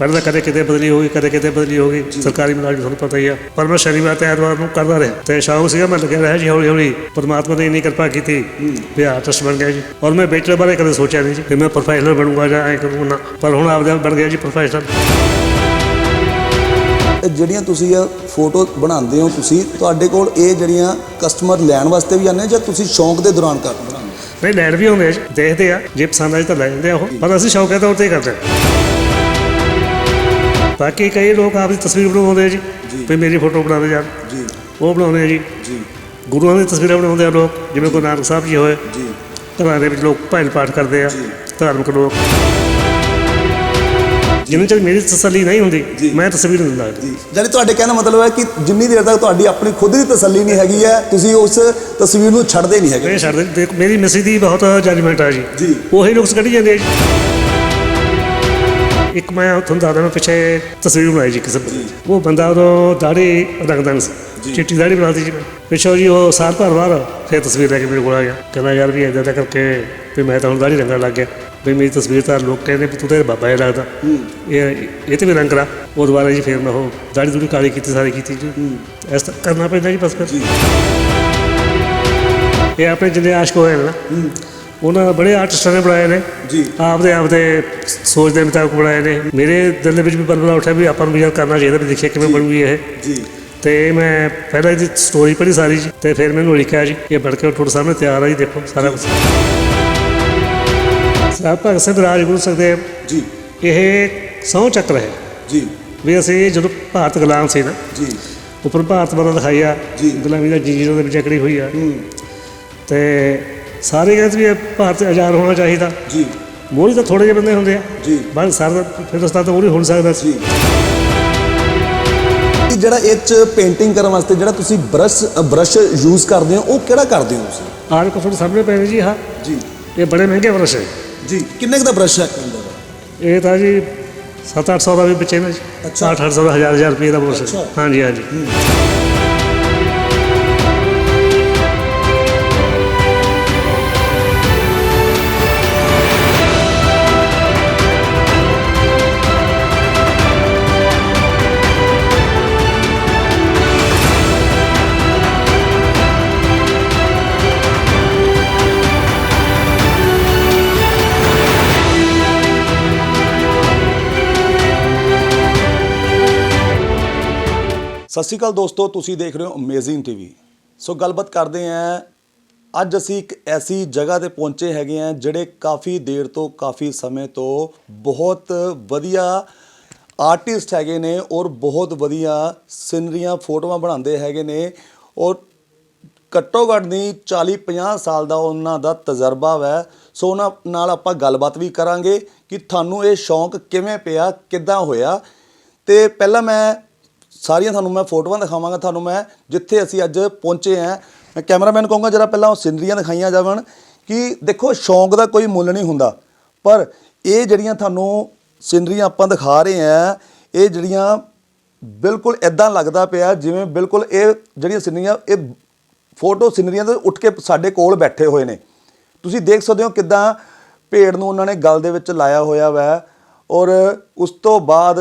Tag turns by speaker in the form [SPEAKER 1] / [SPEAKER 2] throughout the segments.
[SPEAKER 1] ਪਹਿਲਾਂ ਕਦੇ ਕਿਤੇ ਬਦਲੀ ਹੋ ਗਈ ਕਦੇ ਕਿਤੇ ਬਦਲੀ ਹੋ ਗਈ। ਸਰਕਾਰੀ ਮੁਲਾਜ਼ਮ ਤੁਹਾਨੂੰ ਪਤਾ ਹੀ ਆ। ਪਰ ਮੈਂ ਸ਼ਨੀਵਾਰ ਤੇ ਐਤਵਾਰ ਨੂੰ ਕਰਦਾ ਰਿਹਾ। ਤੇ ਸ਼ੌਕ ਸੀਗਾ ਮੈਂ ਲੱਗਿਆ ਰਿਹਾ ਜੀ ਹੌਲੀ ਹੌਲੀ ਪਰਮਾਤਮਾ ਨੇ ਇੰਨੀ ਕਿਰਪਾ ਕੀਤੀ। ਵੀ ਆਰਟਿਸਟ ਬਣ ਗਿਆ ਜੀ। ਔਰ ਮੈਂ ਬੇਚਰ ਬਾਰੇ ਕਦੇ ਸੋਚਿਆ ਨਹੀਂ ਜੀ ਕਿ ਮੈਂ ਪ੍ਰੋਫੈਸ਼ਨਲ ਬਣੂੰਗਾ ਜਾਂ ਐ ਕਰੂੰਗਾ ਨਾ। ਪਰ ਹੁਣ ਆਪਦੇ ਆਪ ਬਣ ਗਿਆ ਜੀ ਪ੍ਰੋਫੈਸ਼ਨਲ
[SPEAKER 2] ਜਿਹੜੀਆਂ ਤੁਸੀਂ ਇਹ ਫੋਟੋ ਬਣਾਉਂਦੇ ਹੋ ਤੁਸੀਂ ਤੁਹਾਡੇ ਕੋਲ ਇਹ ਜਿਹੜੀਆਂ ਕਸਟਮਰ ਲੈਣ ਵਾਸਤੇ ਵੀ ਆਉਂਦੇ ਜਾਂ ਤੁਸੀਂ ਸ਼ੌਂਕ ਦੇ ਦੌਰਾਨ ਕਰ ਬਣਾਉਂਦੇ ਹੋ?
[SPEAKER 1] ਨਹੀਂ ਲੈਣ ਵੀ ਆ ਜੀ, ਦੇਖਦੇ ਆ। ਜੇ ਪਸੰਦ ਆਏ ਤਾਂ ਲੈ ਜਾਂਦੇ ਆ ਉਹ। ਪਰ ਅਸੀਂ ਸ਼ੌਕਿਆ ਤੌਰ ਤੇ ਹੀ ਕਰਦੇ ਹਾਂ ਬਾਕੀ ਕਈ ਲੋਕ ਆਪਦੀ ਤਸਵੀਰ ਬਣਾਉਂਦੇ ਆ ਜੀ ਵੀ ਮੇਰੀ ਫੋਟੋ ਬਣਾ ਦੇ ਯਾਰ
[SPEAKER 2] ਜੀ।
[SPEAKER 1] ਉਹ ਬਣਾਉਂਦੇ ਆ ਜੀ।
[SPEAKER 2] ਜੀ।
[SPEAKER 1] ਗੁਰੂਆਂ ਦੀ ਤਸਵੀਰਾਂ ਬਣਾਉਂਦੇ ਆ ਲੋਕ ਜਿਵੇਂ ਗੁਰੂ ਨਾਨਕ ਸਾਹਿਬ ਜੀ ਹੋਏ।
[SPEAKER 2] ਜੀ।
[SPEAKER 1] ਘਰਾਂ ਦੇ ਵਿੱਚ ਲੋਕ ਭਜਨ ਪਾਠ ਕਰਦੇ ਆ ਧਾਰਮਿਕ ਲੋਕ। ਜਿੰਨੇ ਚਿਰ ਮੇਰੀ ਤਸੱਲੀ ਨਹੀਂ ਹੁੰਦੀ ਮੈਂ ਤਸਵੀਰ ਨਹੀਂ ਲੱਗਦੀ
[SPEAKER 2] ਜੀ। ਜਾਨੀ ਤੁਹਾਡੇ ਕਹਿਣ ਦਾ ਮਤਲਬ ਹੈ ਕਿ ਜਿੰਨੀ ਦੇਰ ਤੱਕ ਤੁਹਾਡੀ ਆਪਣੀ ਖੁਦ ਦੀ ਤਸੱਲੀ ਨਹੀਂ ਹੈਗੀ ਹੈ ਤੁਸੀਂ ਉਸ ਤਸਵੀਰ ਨੂੰ ਛੱਡਦੇ ਨਹੀਂ ਹੈਗੇ।
[SPEAKER 1] ਇਹ ਛੱਡ ਦੇ ਦੇਖ ਮੇਰੀ ਮਿਸੀ ਦੀ ਬਹੁਤ ਜਜਮੈਂਟ ਆ ਜੀ।
[SPEAKER 2] ਜੀ।
[SPEAKER 1] ਉਹੀ ਲੋਕ ਕੱਢੀ ਜਾਂਦੇ ਆ ਜੀ। ਇੱਕ ਮੈਂ ਤੁਹਾਨੂੰ ਦੱਸਦਾ ਮੈਂ ਪਿੱਛੇ ਤਸਵੀਰ ਬਣਾਈ ਜੀ ਕਿਸੇ ਬੰਦੇ ਦੀ। ਉਹ ਬੰਦਾ ਉਦੋਂ ਦਾੜੀ ਰੰਗਦਾ ਨਹੀਂ ਸੀ। ਚਿੱਟੀ ਦਾੜੀ ਜੀ ਮੈਂ। ਪਿੱਛੋਂ ਜੀ ਉਹ ਸਾਲ ਭਰ ਬਾਅਦ ਫਿਰ ਤਸਵੀਰ ਲੈ ਕੇ ਮੇਰੇ ਕੋਲ ਆ ਗਿਆ। ਕਹਿੰਦਾ ਯਾਰ ਵੀ ਇਦਾਂ ਦਾ ਕਰਕੇ ਵੀ ਮੈਂ ਤਾਂ ਹੁਣ ਦਾੜੀ ਰੰਗਣ ਲੱਗ ਗਿਆ। ਵੀ ਮੇਰੀ ਤਸਵੀਰ ਤਾਂ ਲੋਕ ਕਹਿੰਦੇ ਵੀ ਤੂੰ ਤਾਂ ਬਾਬਾ ਹੀ ਲੱਗਦਾ। ਇਹ ਇਹ ਤੇ ਵੀ ਰੰਗ ਕਰਾ ਉਹ ਦੁਬਾਰਾ ਜੀ ਫਿਰ ਮੈਂ ਉਹ ਦਾੜੀ ਦੂੜੀ ਕਾਲੀ ਕੀਤੀ ਸਾਰੀ ਕੀਤੀ ਜੀ। ਇਸ ਤਰ੍ਹਾਂ ਕਰਨਾ ਪੈਂਦਾ ਜੀ ਬਸ ਫਿਰ। ਇਹ ਆਪਣੇ ਜਿੰਨੇ ਆਸ਼ਕ ਹੋਏ ਨਾ ਉਹਨਾਂ ਬੜੇ ਆਰਟਿਸਟਾਂ ਨੇ ਬਣਾਏ ਨੇ।
[SPEAKER 2] ਜੀ।
[SPEAKER 1] ਆਪਦੇ ਆਪਦੇ ਸੋਚ ਦੇ ਮੁਤਾਬਕ ਬਣਾਏ ਨੇ। ਮੇਰੇ ਦਿਲ ਦੇ ਵਿੱਚ ਵੀ ਬਲਬਲਾ ਉੱਠਿਆ ਵੀ ਆਪਾਂ ਨੂੰ ਵੀ ਯਾਰ ਕਰਨਾ ਚਾਹੀਦਾ ਵੀ ਦੇਖੀਏ ਕਿਵੇਂ ਬਣੂਗੀ ਇਹ।
[SPEAKER 2] ਜੀ।
[SPEAKER 1] ਤੇ ਮੈਂ ਪਹਿਲਾਂ ਇਹਦੀ ਸਟੋਰੀ ਪੜ੍ਹੀ ਸਾਰੀ ਜੀ ਤੇ ਫਿਰ ਮੈਨੂੰ ਲਿਖਿਆ ਜੀ ਇਹ ਬਣ ਕੇ ਤੁਹਾਡੇ ਸਾਹਮਣੇ ਤਿਆਰ ਆ ਜੀ ਦੇਖੋ ਸਾਰਾ ਕੁਝ ਸਾਹਿਬ ਭਗਤ ਸਿੰਘ ਰਾਜਗੁਰੂ ਸੁਖਦੇਵ
[SPEAKER 2] ਜੀ।
[SPEAKER 1] ਇਹ ਸਹੁੰ ਚੱਕਰ ਹੈ।
[SPEAKER 2] ਜੀ।
[SPEAKER 1] ਵੀ ਅਸੀਂ ਜਦੋਂ ਭਾਰਤ ਗੁਲਾਮ ਸੀ ਨਾ
[SPEAKER 2] ਜੀ।
[SPEAKER 1] ਉੱਪਰ ਭਾਰਤ ਦਿਖਾਇਆ
[SPEAKER 2] ਜੀ।
[SPEAKER 1] ਗੁਲਾਮੀ ਦਾ ਜੰਜੀਰਾਂ ਦੇ ਵਿੱਚ ਜਕੜੀ ਹੋਈ ਆ। ਤੇ ਸਾਰੇ ਕਹਿੰਦੇ ਵੀ ਇਹ ਭਾਰਤ ਆਜ਼ਾਦ ਹੋਣਾ ਚਾਹੀਦਾ।
[SPEAKER 2] ਜੀ।
[SPEAKER 1] ਮੋਹਰੀ ਤਾਂ ਥੋੜੇ ਜਿਹੇ ਬੰਦੇ ਹੁੰਦੇ ਆ।
[SPEAKER 2] ਜੀ।
[SPEAKER 1] ਬਾਕੀ ਸਾਰਾ ਹਿੰਦੁਸਤਾਨ ਤਾਂ ਮੋਹਰੀ ਹੋ ਨਹੀਂ ਸਕਦਾ ਸੀ।
[SPEAKER 2] ਜਿਹੜਾ ਇਹ ਚ ਪੇਂਟਿੰਗ ਕਰਨ ਵਾਸਤੇ ਜਿਹੜਾ ਤੁਸੀਂ ਬ੍ਰਸ਼ ਬ੍ਰਸ਼ ਯੂਜ਼ ਕਰਦੇ ਹੋ ਉਹ ਕਿਹੜਾ ਕਰਦੇ ਹੋ ਤੁਸੀਂ?
[SPEAKER 1] ਆਹ ਕੋ ਤੁਹਾਡੇ ਸਾਹਮਣੇ ਪਏ ਨੇ ਜੀ ਹਾਂ
[SPEAKER 2] ਜੀ।
[SPEAKER 1] ਇਹ ਬੜੇ ਮਹਿੰਗੇ ਬਰਸ਼ ਹੈ।
[SPEAKER 2] ਜੀ ਕਿੰਨੇ ਕੁ ਦਾ ਬ੍ਰਸ਼ ਹੈ
[SPEAKER 1] ਇਹ ਤਾਂ ਜੀ 7-800 ਦਾ ਵੀ ਬੱਚੇ ਨੇ ਜੀ।
[SPEAKER 2] ਅੱਛਾ।
[SPEAKER 1] 800 ਦਾ 1000 1000 ਰੁਪਏ ਦਾ ਬਰਸ਼ ਹਾਂਜੀ ਹਾਂਜੀ।
[SPEAKER 2] ਸਤਿ ਸ਼੍ਰੀ ਅਕਾਲ ਦੋਸਤੋ, ਤੁਸੀਂ ਦੇਖ ਰਹੇ ਹੋ ਅਮੇਜ਼ਿੰਗ ਟੀਵੀ ਸੋ ਗੱਲਬਾਤ ਕਰਦੇ ਆਂ ਅੱਜ ਅਸੀਂ ਇੱਕ ਐਸੀ ਜਗ੍ਹਾ ਤੇ ਪਹੁੰਚੇ ਹੈਗੇ ਆਂ ਜਿਹੜੇ ਕਾਫੀ ਦੇਰ ਤੋਂ ਕਾਫੀ ਸਮੇਂ ਤੋਂ ਬਹੁਤ ਵਧੀਆ ਆਰਟਿਸਟ ਹੈਗੇ ਨੇ ਔਰ ਬਹੁਤ ਵਧੀਆ ਸਿਨਰੀਆਂ, ਫੋਟੋਆਂ ਬਣਾਉਂਦੇ ਹੈਗੇ ਨੇ ਔਰ ਘੱਟੋ ਘੱਟ ਨਹੀਂ 40 50 ਸਾਲ ਦਾ ਉਹਨਾਂ ਦਾ ਤਜਰਬਾ ਹੈ ਸੋ ਉਹਨਾਂ ਨਾਲ ਆਪਾਂ ਗੱਲਬਾਤ ਵੀ ਕਰਾਂਗੇ ਕਿ ਤੁਹਾਨੂੰ ਇਹ ਸ਼ੌਂਕ ਕਿਵੇਂ ਪਿਆ, ਕਿੱਦਾਂ ਹੋਇਆ। ਤੇ ਪਹਿਲਾਂ ਮੈਂ ਸਾਰੀਆਂ ਤੁਹਾਨੂੰ ਮੈਂ ਫੋਟੋਆਂ ਦਿਖਾਵਾਂਗਾ, ਤੁਹਾਨੂੰ ਮੈਂ ਜਿੱਥੇ ਅਸੀਂ ਅੱਜ ਪਹੁੰਚੇ ਆਂ ਮੈਂ ਕੈਮਰਾਮੈਨ ਕਹੂੰਗਾ ਜਰਾ ਪਹਿਲਾਂ ਉਹ ਸਿਨਰੀਆਂ ਦਿਖਾਈਆਂ ਜਾਵਣ ਕਿ ਦੇਖੋ ਸ਼ੌਂਕ ਦਾ ਕੋਈ ਮੁੱਲ ਨਹੀਂ ਹੁੰਦਾ, ਪਰ ਇਹ ਜਿਹੜੀਆਂ ਤੁਹਾਨੂੰ ਸਿਨਰੀਆਂ ਆਪਾਂ ਦਿਖਾ ਰਹੇ ਆਂ ਇਹ ਜਿਹੜੀਆਂ ਬਿਲਕੁਲ ਇਦਾਂ ਲੱਗਦਾ ਪਿਆ ਜਿਵੇਂ ਬਿਲਕੁਲ ਇਹ ਜਿਹੜੀਆਂ ਸਿਨਰੀਆਂ, ਇਹ ਫੋਟੋ ਸਿਨਰੀਆਂ ਤੋਂ ਉੱਠ ਕੇ ਸਾਡੇ ਕੋਲ ਬੈਠੇ ਹੋਏ ਨੇ। ਤੁਸੀਂ ਦੇਖ ਸਕਦੇ ਹੋ ਕਿਦਾਂ ਭੇੜ ਨੂੰ ਉਹਨਾਂ ਨੇ ਗਲ ਦੇ ਵਿੱਚ ਲਾਇਆ ਹੋਇਆ ਵੈ ਔਰ ਉਸ ਤੋਂ ਬਾਅਦ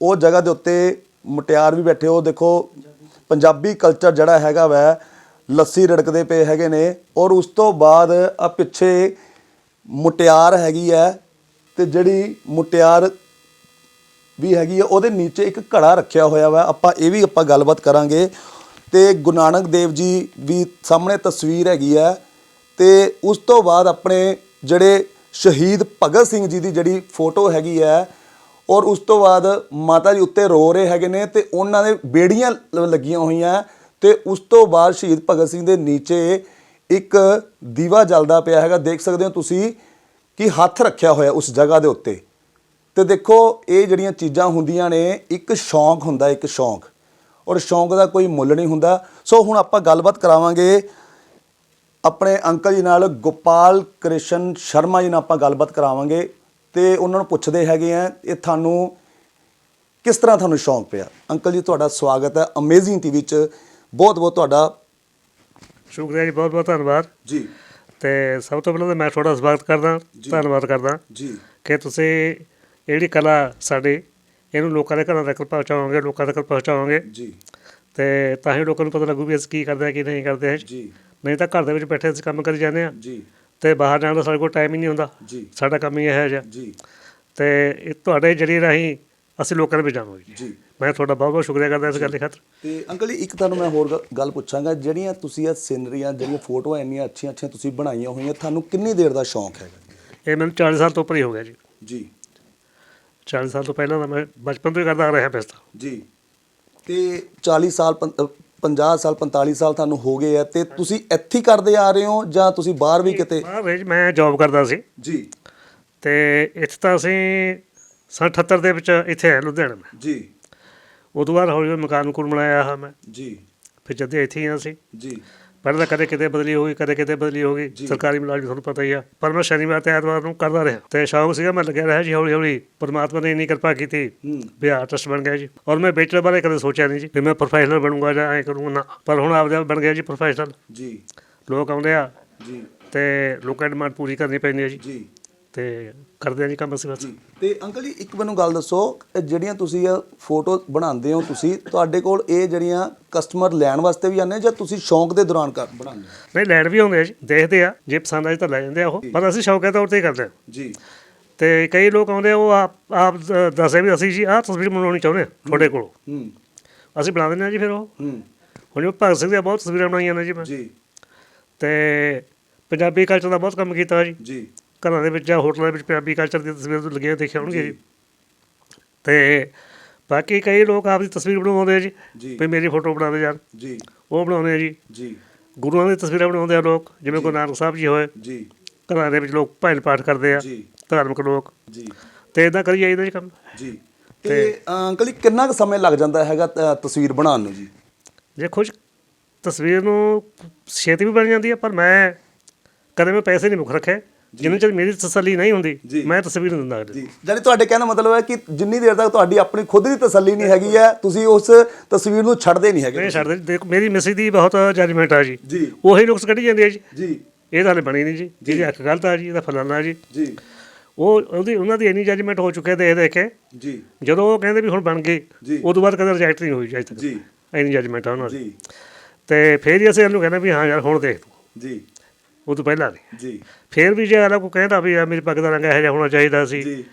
[SPEAKER 2] ਉਹ ਜਗ੍ਹਾ ਦੇ ਉੱਤੇ ਮੁਟਿਆਰ ਵੀ ਬੈਠੇ ਹੋ, ਦੇਖੋ, ਪੰਜਾਬੀ ਕਲਚਰ ਜਿਹੜਾ ਹੈਗਾ ਵੈ, ਲੱਸੀ ਰੜਕਦੇ ਪਏ ਹੈਗੇ ਨੇ ਔਰ ਉਸ ਤੋਂ ਬਾਅਦ ਆ ਪਿੱਛੇ ਮੁਟਿਆਰ ਹੈਗੀ ਹੈ ਤੇ ਜਿਹੜੀ ਮੁਟਿਆਰ ਵੀ ਹੈਗੀ ਹੈ ਉਹਦੇ ਨੀਚੇ ਇੱਕ ਘੜਾ ਰੱਖਿਆ ਹੋਇਆ ਵਾ, ਆਪਾਂ ਇਹ ਵੀ ਆਪਾਂ ਗੱਲਬਾਤ ਕਰਾਂਗੇ ਤੇ ਗੁਰੂ ਨਾਨਕ ਦੇਵ ਜੀ ਵੀ ਸਾਹਮਣੇ ਤਸਵੀਰ ਹੈਗੀ ਹੈ ਤੇ ਉਸ ਤੋਂ ਬਾਅਦ ਆਪਣੇ ਜਿਹੜੇ ਸ਼ਹੀਦ ਭਗਤ ਸਿੰਘ ਜੀ ਦੀ ਜਿਹੜੀ ਫੋਟੋ ਹੈਗੀ ਹੈ ਔਰ ਉਸ ਤੋਂ ਬਾਅਦ ਮਾਤਾ ਜੀ ਉੱਤੇ ਰੋ ਰਹੇ ਹੈਗੇ ਨੇ ਤੇ ਉਹਨਾਂ ਦੇ ਬੇੜੀਆਂ ਲੱਗੀਆਂ ਹੋਈਆਂ ਤੇ ਉਸ ਤੋਂ ਬਾਅਦ ਸ਼ਹੀਦ ਭਗਤ ਸਿੰਘ ਦੇ ਨੀਚੇ ਇੱਕ ਦੀਵਾ ਜਲਦਾ ਪਿਆ ਹੈਗਾ। ਦੇਖ ਸਕਦੇ ਹੋ ਤੁਸੀਂ ਕਿ ਹੱਥ ਰੱਖਿਆ ਹੋਇਆ ਉਸ ਜਗ੍ਹਾ ਦੇ ਉੱਤੇ। ਤੇ ਦੇਖੋ, ਇਹ ਜਿਹੜੀਆਂ ਚੀਜ਼ਾਂ ਹੁੰਦੀਆਂ ਨੇ, ਇੱਕ ਸ਼ੌਂਕ ਹੁੰਦਾ, ਇੱਕ ਸ਼ੌਂਕ। ਔਰ ਸ਼ੌਂਕ ਦਾ ਕੋਈ ਮੁੱਲ ਨਹੀਂ ਹੁੰਦਾ। ਸੋ ਹੁਣ ਆਪਾਂ ਗੱਲਬਾਤ ਕਰਾਵਾਂਗੇ ਆਪਣੇ ਅੰਕਲ ਜੀ ਨਾਲ ਗੋਪਾਲ ਕ੍ਰਿਸ਼ਨ ਸ਼ਰਮਾ ਜੀ ਨਾਲ ਆਪਾਂ ਗੱਲਬਾਤ ਕਰਾਵਾਂਗੇ। ਤੇ ਉਹਨਾਂ ਨੂੰ ਪੁੱਛਦੇ ਹੈਗੇ ਆ ਇਹ ਤੁਹਾਨੂੰ ਕਿਸ ਤਰ੍ਹਾਂ ਤੁਹਾਨੂੰ ਸ਼ੌਂਕ ਪਿਆ? ਅੰਕਲ ਜੀ ਤੁਹਾਡਾ ਸਵਾਗਤ ਹੈ ਅਮੇਜ਼ਿੰਗ ਟੀਵੀ ਚ। ਬਹੁਤ ਬਹੁਤ ਤੁਹਾਡਾ
[SPEAKER 1] ਸ਼ੁਕਰੀਆ ਜੀ ਬਹੁਤ ਬਹੁਤ ਧੰਨਵਾਦ।
[SPEAKER 2] ਜੀ।
[SPEAKER 1] ਤੇ ਸਭ ਤੋਂ ਪਹਿਲਾਂ ਤਾਂ ਮੈਂ ਤੁਹਾਡਾ ਸਵਾਗਤ ਕਰਦਾ ਧੰਨਵਾਦ ਕਰਦਾ
[SPEAKER 2] ਜੀ।
[SPEAKER 1] ਕਿ ਤੁਸੀਂ ਜਿਹੜੀ ਕਲਾ ਸਾਡੀ ਇਹਨੂੰ ਲੋਕਾਂ ਦੇ ਘਰਾਂ ਤੱਕ ਪਹੁੰਚਾਵਾਂਗੇ ਲੋਕਾਂ ਤੱਕ ਪਹੁੰਚਾਵਾਂਗੇ
[SPEAKER 2] ਜੀ।
[SPEAKER 1] ਤੇ ਤਾਂ ਹੀ ਲੋਕਾਂ ਨੂੰ ਪਤਾ ਲੱਗੂ ਵੀ ਅਸੀਂ ਕੀ ਕਰਦੇ ਆ ਕੀ ਨਹੀਂ ਕਰਦੇ।
[SPEAKER 2] ਜੀ।
[SPEAKER 1] ਨਹੀਂ ਤਾਂ ਘਰ ਦੇ ਵਿੱਚ ਬੈਠੇ ਅਸੀਂ ਕੰਮ ਕਰੀ ਜਾਂਦੇ ਆ।
[SPEAKER 2] ਜੀ।
[SPEAKER 1] ਤੇ ਬਾਹਰ ਜਾਣ ਦਾ ਸਾਡੇ ਕੋਲ ਟਾਈਮ ਹੀ ਨਹੀਂ ਹੁੰਦਾ।
[SPEAKER 2] ਜੀ।
[SPEAKER 1] ਸਾਡਾ ਕੰਮ ਹੀ ਇਹ ਹੈ ਜਿਹਾ।
[SPEAKER 2] ਜੀ।
[SPEAKER 1] ਤੇ ਇਹ ਤੁਹਾਡੇ ਜਰੀਏ ਰਾਹੀਂ ਅਸੀਂ ਲੋਕਾਂ ਦੇ ਵਿੱਚ ਜਾਵਾਂਗੇ। ਜੀ।
[SPEAKER 2] ਜੀ
[SPEAKER 1] ਮੈਂ ਤੁਹਾਡਾ ਬਹੁਤ ਬਹੁਤ ਸ਼ੁਕਰੀਆ ਕਰਦਾ ਇਸ ਗੱਲ ਦੇ ਖਾਤਰ।
[SPEAKER 2] ਤੇ ਅੰਕਲ ਜੀ ਇੱਕ ਤੁਹਾਨੂੰ ਮੈਂ ਹੋਰ ਗ- ਗੱਲ ਪੁੱਛਾਂਗਾ ਜਿਹੜੀਆਂ ਤੁਸੀਂ ਇਹ ਸਿਨਰੀਆਂ ਜਿਹੜੀਆਂ ਫੋਟੋਆਂ ਇੰਨੀਆਂ ਅੱਛੀਆਂ ਅੱਛੀਆਂ ਤੁਸੀਂ ਬਣਾਈਆਂ ਹੋਈਆਂ ਤੁਹਾਨੂੰ ਕਿੰਨੀ ਦੇਰ ਦਾ ਸ਼ੌਂਕ ਹੈਗਾ?
[SPEAKER 1] ਇਹ ਮੈਨੂੰ 40 ਸਾਲ ਤੋਂ ਉੱਪਰ ਹੀ ਹੋ ਗਿਆ ਜੀ।
[SPEAKER 2] ਜੀ।
[SPEAKER 1] 40 ਸਾਲ ਤੋਂ ਪਹਿਲਾਂ ਤਾਂ ਮੈਂ ਬਚਪਨ ਤੋਂ ਹੀ ਕਰਦਾ ਆ ਰਿਹਾ ਤਾਂ।
[SPEAKER 2] ਜੀ। ਤੇ 40 ਸਾਲ ਪੰ- ਅ, 50 ਸਾਲ 45 ਸਾਲ ਤੁਹਾਨੂੰ ਹੋ ਗਏ ਆ ਤੇ ਤੁਸੀਂ ਇੱਥੇ ਹੀ ਕਰਦੇ ਆ ਰਹੇ ਹੋ ਜਾਂ ਤੁਸੀਂ ਬਾਹਰ ਵੀ ਕਿਤੇ?
[SPEAKER 1] ਬਾਹਰ ਵਿੱਚ ਮੈਂ ਜੌਬ ਕਰਦਾ ਸੀ।
[SPEAKER 2] ਜੀ।
[SPEAKER 1] ਤੇ ਇੱਥੇ ਤਾਂ ਅਸੀਂ ਸੰਨ 78 ਦੇ ਵਿੱਚ ਇੱਥੇ ਆਏ ਲੁਧਿਆਣੇ ਮੈਂ।
[SPEAKER 2] ਜੀ।
[SPEAKER 1] ਉਦੋਂ ਬਾਅਦ ਹੌਲੀ ਹੌਲੀ ਮਕਾਨ ਮਕੂਨ ਬਣਾਇਆ ਹਾਂ ਮੈਂ।
[SPEAKER 2] ਜੀ।
[SPEAKER 1] ਫਿਰ ਜਦ ਇੱਥੇ ਹੀ ਹਾਂ ਅਸੀਂ।
[SPEAKER 2] ਜੀ।
[SPEAKER 1] ਪਹਿਲਾਂ ਤਾਂ ਕਦੇ ਕਿਤੇ ਬਦਲੀ ਹੋ ਗਈ ਕਦੇ ਕਿਤੇ ਬਦਲੀ ਹੋ ਗਈ। ਸਰਕਾਰੀ ਮੁਲਾਜ਼ਮ ਤੁਹਾਨੂੰ ਪਤਾ ਹੀ ਆ। ਪਰ ਮੈਂ ਸ਼ਨੀਵਾਰ ਤੇ ਐਤਵਾਰ ਨੂੰ ਕਰਦਾ ਰਿਹਾ। ਤੇ ਸ਼ੌਕ ਸੀਗਾ ਮੈਂ ਲੱਗਿਆ ਰਿਹਾ ਜੀ ਹੌਲੀ ਹੌਲੀ ਪਰਮਾਤਮਾ ਨੇ ਇੰਨੀ ਕਿਰਪਾ ਕੀਤੀ। ਵੀ ਆਰਟਿਸਟ ਬਣ ਗਿਆ ਜੀ। ਔਰ ਮੈਂ ਬੇਚਲਰ ਬਾਰੇ ਕਦੇ ਸੋਚਿਆ ਨਹੀਂ ਜੀ ਵੀ ਮੈਂ ਪ੍ਰੋਫੈਸ਼ਨਲ ਬਣੂੰਗਾ ਜਾਂ ਐ ਕਰੂੰਗਾ ਨਾ। ਪਰ ਹੁਣ ਆਪਦੇ ਆਪ ਬਣ ਗਿਆ ਜੀ ਪ੍ਰੋਫੈਸ਼ਨਲ
[SPEAKER 2] ਜੀ।
[SPEAKER 1] ਲੋਕ ਆਉਂਦੇ ਆ।
[SPEAKER 2] ਜੀ।
[SPEAKER 1] ਤੇ ਲੋਕਾਂ ਦੀ ਡਿਮਾਂਡ ਪੂਰੀ ਕਰਨੀ ਪੈਂਦੀ ਹੈ ਜੀ।
[SPEAKER 2] ਜੀ।
[SPEAKER 1] ਤੇ ਕਰਦੇ ਆ ਜੀ ਕੰਮ ਅਸੀਂ ਬਸ।
[SPEAKER 2] ਜੀ ਤੇ ਅੰਕਲ ਜੀ ਇੱਕ ਮੈਨੂੰ ਗੱਲ ਦੱਸੋ ਇਹ ਜਿਹੜੀਆਂ ਤੁਸੀਂ ਇਹ ਫੋਟੋ ਬਣਾਉਂਦੇ ਹੋ ਤੁਸੀਂ ਤੁਹਾਡੇ ਕੋਲ ਇਹ ਜਿਹੜੀਆਂ ਕਸਟਮਰ ਲੈਣ ਵਾਸਤੇ ਵੀ ਆਉਂਦੇ ਜਾਂ ਤੁਸੀਂ ਸ਼ੌਂਕ ਦੇ ਦੌਰਾਨ ਕਰ ਬਣਾਉਂਦੇ ਹੋ?
[SPEAKER 1] ਨਹੀਂ ਲੈਣ ਵੀ ਆਉਂਦੇ ਆ ਜੀ ਦੇਖਦੇ ਆ ਜੇ ਪਸੰਦ ਆਏ ਤਾਂ ਲੈ ਜਾਂਦੇ ਆ ਉਹ ਪਰ ਅਸੀਂ ਸ਼ੌਕਿਆ ਤੌਰ ਤੇ ਹੀ ਕਰਦੇ ਆ।
[SPEAKER 2] ਜੀ।
[SPEAKER 1] ਤੇ ਕਈ ਲੋਕ ਆਉਂਦੇ ਆ ਉਹ ਆਪ ਆਪ ਦ- ਦੱਸਦੇ ਵੀ ਅਸੀਂ ਜੀ ਆਹ ਤਸਵੀਰ ਬਣਾਉਣੀ ਚਾਹੁੰਦੇ ਆ ਤੁਹਾਡੇ ਕੋਲੋਂ।
[SPEAKER 2] ਹੂੰ।
[SPEAKER 1] ਅਸੀਂ ਬਣਾ ਦਿੰਦੇ ਆ ਜੀ ਫਿਰ ਉਹ।
[SPEAKER 2] ਹੂੰ।
[SPEAKER 1] ਹੁਣ ਜਿਵੇਂ ਭਗਤ ਸਿੰਘ ਦੀਆਂ ਬਹੁਤ ਤਸਵੀਰਾਂ ਬਣਾਈਆਂ ਨੇ ਜੀ ਮੈਂ।
[SPEAKER 2] ਜੀ।
[SPEAKER 1] ਤੇ ਪੰਜਾਬੀ ਕਲਚਰ ਦਾ ਬਹੁਤ ਕੰਮ ਕੀਤਾ ਜੀ।
[SPEAKER 2] ਜੀ।
[SPEAKER 1] ਘਰਾਂ ਦੇ ਵਿੱਚ ਜਾਂ ਹੋਟਲਾਂ ਦੇ ਵਿੱਚ ਪੰਜਾਬੀ ਕਲਚਰ ਦੀਆਂ ਤਸਵੀਰਾਂ ਲੱਗੀਆਂ ਦੇਖਿਆ ਹੋਣਗੇ ਜੀ। ਤੇ ਬਾਕੀ ਕਈ ਲੋਕ ਆਪਦੀ ਤਸਵੀਰ ਬਣਾਉਂਦੇ ਆ ਜੀ ਵੀ ਮੇਰੀ ਫੋਟੋ ਬਣਾ ਦੇ ਯਾਰ
[SPEAKER 2] ਜੀ।
[SPEAKER 1] ਉਹ ਬਣਾਉਂਦੇ ਆ ਜੀ।
[SPEAKER 2] ਜੀ।
[SPEAKER 1] ਗੁਰੂਆਂ ਦੀ ਤਸਵੀਰਾਂ ਬਣਾਉਂਦੇ ਆ ਲੋਕ ਜਿਵੇਂ ਗੁਰੂ ਨਾਨਕ ਸਾਹਿਬ ਜੀ ਹੋਏ।
[SPEAKER 2] ਜੀ।
[SPEAKER 1] ਘਰਾਂ ਦੇ ਵਿੱਚ ਲੋਕ ਭਜਨ ਪਾਠ ਕਰਦੇ ਆ
[SPEAKER 2] ਜੀ।
[SPEAKER 1] ਧਾਰਮਿਕ ਲੋਕ।
[SPEAKER 2] ਜੀ।
[SPEAKER 1] ਤੇ ਇਦਾਂ ਕਰੀ ਜਾਈਦਾ ਜੀ ਕੰਮ।
[SPEAKER 2] ਜੀ। ਤੇ ਅੰਕਲ ਜੀ ਕਿੰਨਾ ਕੁ ਸਮੇਂ ਲੱਗ ਜਾਂਦਾ ਹੈਗਾ ਤਸਵੀਰ ਬਣਾਉਣ ਨੂੰ ਜੀ?
[SPEAKER 1] ਜੇ ਖੁਸ਼ ਤਸਵੀਰ ਨੂੰ ਛੇਤੀ ਵੀ ਬਣ ਜਾਂਦੀ ਹੈ ਪਰ ਮੈਂ ਕਦੇ ਮੈਂ ਪੈਸੇ ਨਹੀਂ ਮੁੱਖ ਰੱਖੇ। ਜਿੰਨੇ ਚਿਰ ਮੇਰੀ ਤਸੱਲੀ ਨਹੀਂ। ਹੁੰਦੀ ਮੈਂ ਤਸਵੀਰ ਨਹੀਂ ਦਿੰਦਾ
[SPEAKER 2] ਜੀ। ਜਾਨੀ ਤੁਹਾਡੇ ਕਹਿਣ ਦਾ ਮਤਲਬ ਹੈ ਕਿ ਜਿੰਨੀ ਦੇਰ ਤੱਕ ਤੁਹਾਡੀ ਆਪਣੀ ਖੁਦ ਦੀ ਤਸੱਲੀ ਨਹੀਂ ਹੈਗੀ ਹੈ ਤੁਸੀਂ ਉਸ ਤਸਵੀਰ ਨੂੰ ਛੱਡਦੇ ਨਹੀਂ ਹੈਗੇ।
[SPEAKER 1] ਨਹੀਂ ਛੱਡਦੇ। ਦੇਖੋ ਮੇਰੀ ਮਿਸੀ ਦੀ ਬਹੁਤ ਜਜਮੈਂਟ ਆ ਜੀ।
[SPEAKER 2] ਜੀ।
[SPEAKER 1] ਉਹੀ ਨੁਕਸ ਕੱਢੀ ਜਾਂਦੀ ਹੈ ਜੀ।
[SPEAKER 2] ਜੀ।
[SPEAKER 1] ਇਹ ਤਾਂ ਹਲੇ ਬਣੀ ਨਹੀਂ ਜੀ। ਜਿਹਦੀ ਅੱਖ ਗਲਤ ਆ ਜੀ ਇਹਦਾ ਫਲਾਨਾ ਜੀ।
[SPEAKER 2] ਜੀ।
[SPEAKER 1] ਉਹ ਉਹਦੀ ਉਹਨਾਂ ਦੀ ਇੰਨੀ ਜਜਮੈਂਟ ਹੋ ਚੁੱਕੀ ਹੈ ਦੇਖ ਦੇਖ ਕੇ।
[SPEAKER 2] ਜੀ।
[SPEAKER 1] ਜਦੋਂ ਉਹ ਕਹਿੰਦੇ ਵੀ ਹੁਣ ਬਣ
[SPEAKER 2] ਜੀ।
[SPEAKER 1] ਉਦੋਂ ਬਾਅਦ ਕਦੇ ਰਿਜੈਕਟ ਨਹੀਂ ਹੋਈ ਜੀ ਤੱਕ।
[SPEAKER 2] ਜੀ।
[SPEAKER 1] ਇੰਨੀ ਜਜਮੈਂਟ ਆ ਉਹਨਾਂ ਦੀ।
[SPEAKER 2] ਜੀ।
[SPEAKER 1] ਤੇ ਫਿਰ ਹੀ ਅਸੀਂ ਇਹਨੂੰ ਕਹਿੰਦੇ ਵੀ ਹਾਂ ਯਾਰ ਹੁਣ ਦੇਖ ਤੂੰ।
[SPEAKER 2] ਜੀ।
[SPEAKER 1] ਉਹ ਤੋਂ ਪਹਿਲਾਂ ਨਹੀਂ
[SPEAKER 2] ਜੀ।
[SPEAKER 1] ਫਿਰ ਵੀ ਜੇ ਅਗਲਾ ਕੋਈ ਕਹਿੰਦਾ ਵੀ ਯਾਰ ਮੇਰੀ ਪੱਗ ਦਾ ਰੰਗ ਇਹੋ ਜਿਹਾ ਹੋਣਾ ਚਾਹੀਦਾ ਸੀ।
[SPEAKER 2] ਜੀ।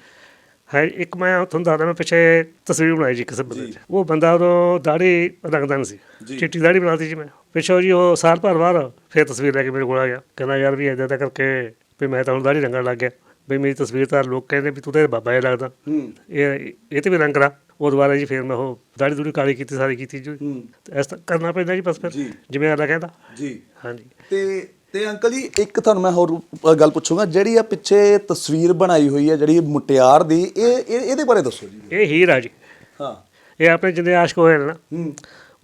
[SPEAKER 1] ਹੈ ਇੱਕ ਮੈਂ ਤੁਹਾਨੂੰ ਦੱਸਦਾ ਮੈਂ ਪਿੱਛੇ ਤਸਵੀਰ ਬਣਾਈ ਜੀ ਕਿਸੇ ਬੰਦੇ ਦੀ ਉਹ ਬੰਦਾ ਉਦੋਂ ਦਾੜੀ ਰੰਗਦਾ ਨਹੀਂ ਸੀ। ਚਿੱਟੀ ਦਾੜੀ ਬਣਾਤੀ ਜੀ ਮੈਂ। ਪਿੱਛੋਂ ਜੀ ਉਹ ਸਾਲ ਭਰ ਬਾਅਦ ਫਿਰ ਤਸਵੀਰ ਲੈ ਕੇ ਮੇਰੇ ਕੋਲ ਆ ਗਿਆ। ਕਹਿੰਦਾ ਯਾਰ ਵੀ ਇਦਾਂ ਦਾ ਕਰਕੇ ਵੀ ਮੈਂ ਤਾਂ ਹੁਣ ਦਾੜੀ ਰੰਗਣ ਲੱਗ ਗਿਆ। ਵੀ ਮੇਰੀ ਤਸਵੀਰ ਤਾਂ ਲੋਕ ਕਹਿੰਦੇ ਵੀ ਤੂੰ ਤਾਂ ਬਾਬਾ ਜਿਹਾ ਲੱਗਦਾ।
[SPEAKER 2] ਹੂੰ।
[SPEAKER 1] ਇਹ ਇਹ ਤੇ ਵੀ ਰੰਗ ਕਰਾ। ਉਹ ਦੁਬਾਰਾ ਜੀ ਫਿਰ ਮੈਂ ਉਹ ਦਾੜੀ ਦੂੜੀ ਕਾਲੀ ਕੀਤੀ ਸਾਰੀ ਕੀਤੀ ਜੀ।
[SPEAKER 2] ਹੂੰ।
[SPEAKER 1] ਤੇ ਇਸ ਤਰ੍ਹਾਂ ਕਰਨਾ ਪੈਂਦਾ ਜੀ ਬਸ ਫਿਰ। ਜਿਵੇਂ ਅਗਲਾ ਕਹਿੰਦਾ।
[SPEAKER 2] ਜੀ।
[SPEAKER 1] ਹਾਂਜੀ।
[SPEAKER 2] ਤੇ ਤੇ ਅੰਕਲ ਜੀ ਇੱਕ ਤੁਹਾਨੂੰ ਮੈਂ ਹੋਰ ਗੱਲ ਪੁੱਛੂੰਗਾ ਜਿਹੜੀ ਆ ਪਿੱਛੇ ਤਸਵੀਰ ਬਣਾਈ ਹੋਈ ਹੈ ਜਿਹੜੀ ਮੁਟਿਆਰ ਦੀ ਇਹ ਇਹ- ਇਹਦੇ ਬਾਰੇ ਦੱਸੋ ਜੀ।
[SPEAKER 1] ਇਹ ਹੀਰ ਆ ਜੀ।
[SPEAKER 2] ਹਾਂ।
[SPEAKER 1] ਇਹ ਆਪਣੇ ਜਿੰਨੇ ਆਸ਼ਕ ਹੋਏ ਨੇ ਨਾ
[SPEAKER 2] ਹੂੰ।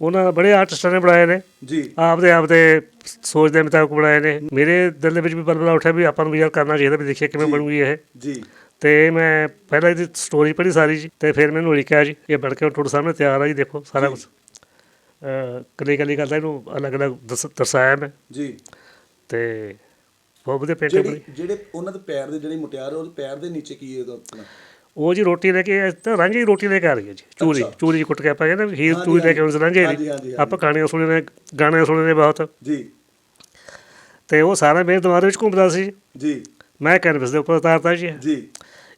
[SPEAKER 1] ਉਹਨਾਂ ਬੜੇ ਆਰਟਿਸਟਾਂ ਨੇ ਬਣਾਏ ਨੇ।
[SPEAKER 2] ਜੀ।
[SPEAKER 1] ਆਪਦੇ ਆਪਦੇ ਸੋਚ ਦੇ ਮੁਤਾਬਕ ਬਣਾਏ ਨੇ। ਮੇਰੇ ਦਿਲ ਦੇ ਵਿੱਚ ਵੀ ਬਲਬਲਾ ਉੱਠਿਆ ਵੀ ਆਪਾਂ ਨੂੰ ਵੀ ਯਾਰ ਕਰਨਾ ਚਾਹੀਦਾ ਵੀ ਦੇਖੀਏ ਕਿਵੇਂ ਬਣੂਗੀ ਇਹ।
[SPEAKER 2] ਜੀ।
[SPEAKER 1] ਤੇ ਮੈਂ ਪਹਿਲਾਂ ਇਹਦੀ ਸਟੋਰੀ ਪੜ੍ਹੀ ਸਾਰੀ ਜੀ ਤੇ ਫਿਰ ਮੈਨੂੰ ਲਿਖਿਆ ਜੀ ਇਹ ਬਣ ਕੇ ਤੁਹਾਡੇ ਸਾਹਮਣੇ ਤਿਆਰ ਆ ਜੀ ਦੇਖੋ ਸਾਰਾ ਕੁਝ ਕਲੀ ਕਲੀ ਕਰਦਾ ਇਹਨੂੰ ਅਲੱਗ-ਅਲੱਗ ਦਰਸ- ਦਰਸਾਇਆ ਮੈਂ।
[SPEAKER 2] ਜੀ।
[SPEAKER 1] ਤੇ ਬਹੁਤ ਵਧੀਆ ਪੇਂਟਿੰਗ
[SPEAKER 2] ਜਿਹੜੀ
[SPEAKER 1] ਬਣੀ
[SPEAKER 2] ਜਿਹੜੇ ਉਹਨਾਂ ਦੇ ਪੈਰ ਦੇ ਜਿਹੜੀ ਮੁਟਿਆਰ ਉਹਦੇ ਪੈਰ ਦੇ ਨੀਚੇ ਕੀ ਹੈ ਉਹਦਾ ਆਪਣਾ?
[SPEAKER 1] ਉਹ ਜੀ ਰੋਟੀ ਲੈ ਕੇ ਤਾਂ ਰਾਂਝੀ ਰੋਟੀ ਲੈ ਕੇ ਆ ਰਹੀ ਹੈ ਜੀ ਚੂਰੀ। ਚੂਰੀ ਕੁੱਟ ਕੇ ਆਪਾਂ ਕਹਿੰਦੇ ਹੀਰ ਚੂਰੀ ਲੈ ਕੇ ਆਉਂਦੇ ਰਾਂਝੇ ਦੀ। ਆਪਾਂ ਕਹਾਣੀਆਂ ਸੁਣੇ ਨੇ ਗਾਣੇ ਸੁਣੇ ਨੇ ਬਹੁਤ।
[SPEAKER 2] ਜੀ।
[SPEAKER 1] ਤੇ ਉਹ ਸਾਰਾ ਮੇਰੇ ਦਿਮਾਗ ਵਿੱਚ ਘੁੰਮਦਾ ਸੀ।
[SPEAKER 2] ਜੀ।
[SPEAKER 1] ਮੈਂ ਕੈਨਵਸ ਦੇ ਉੱਪਰ ਉਤਾਰਤਾ ਜੀ।
[SPEAKER 2] ਜੀ।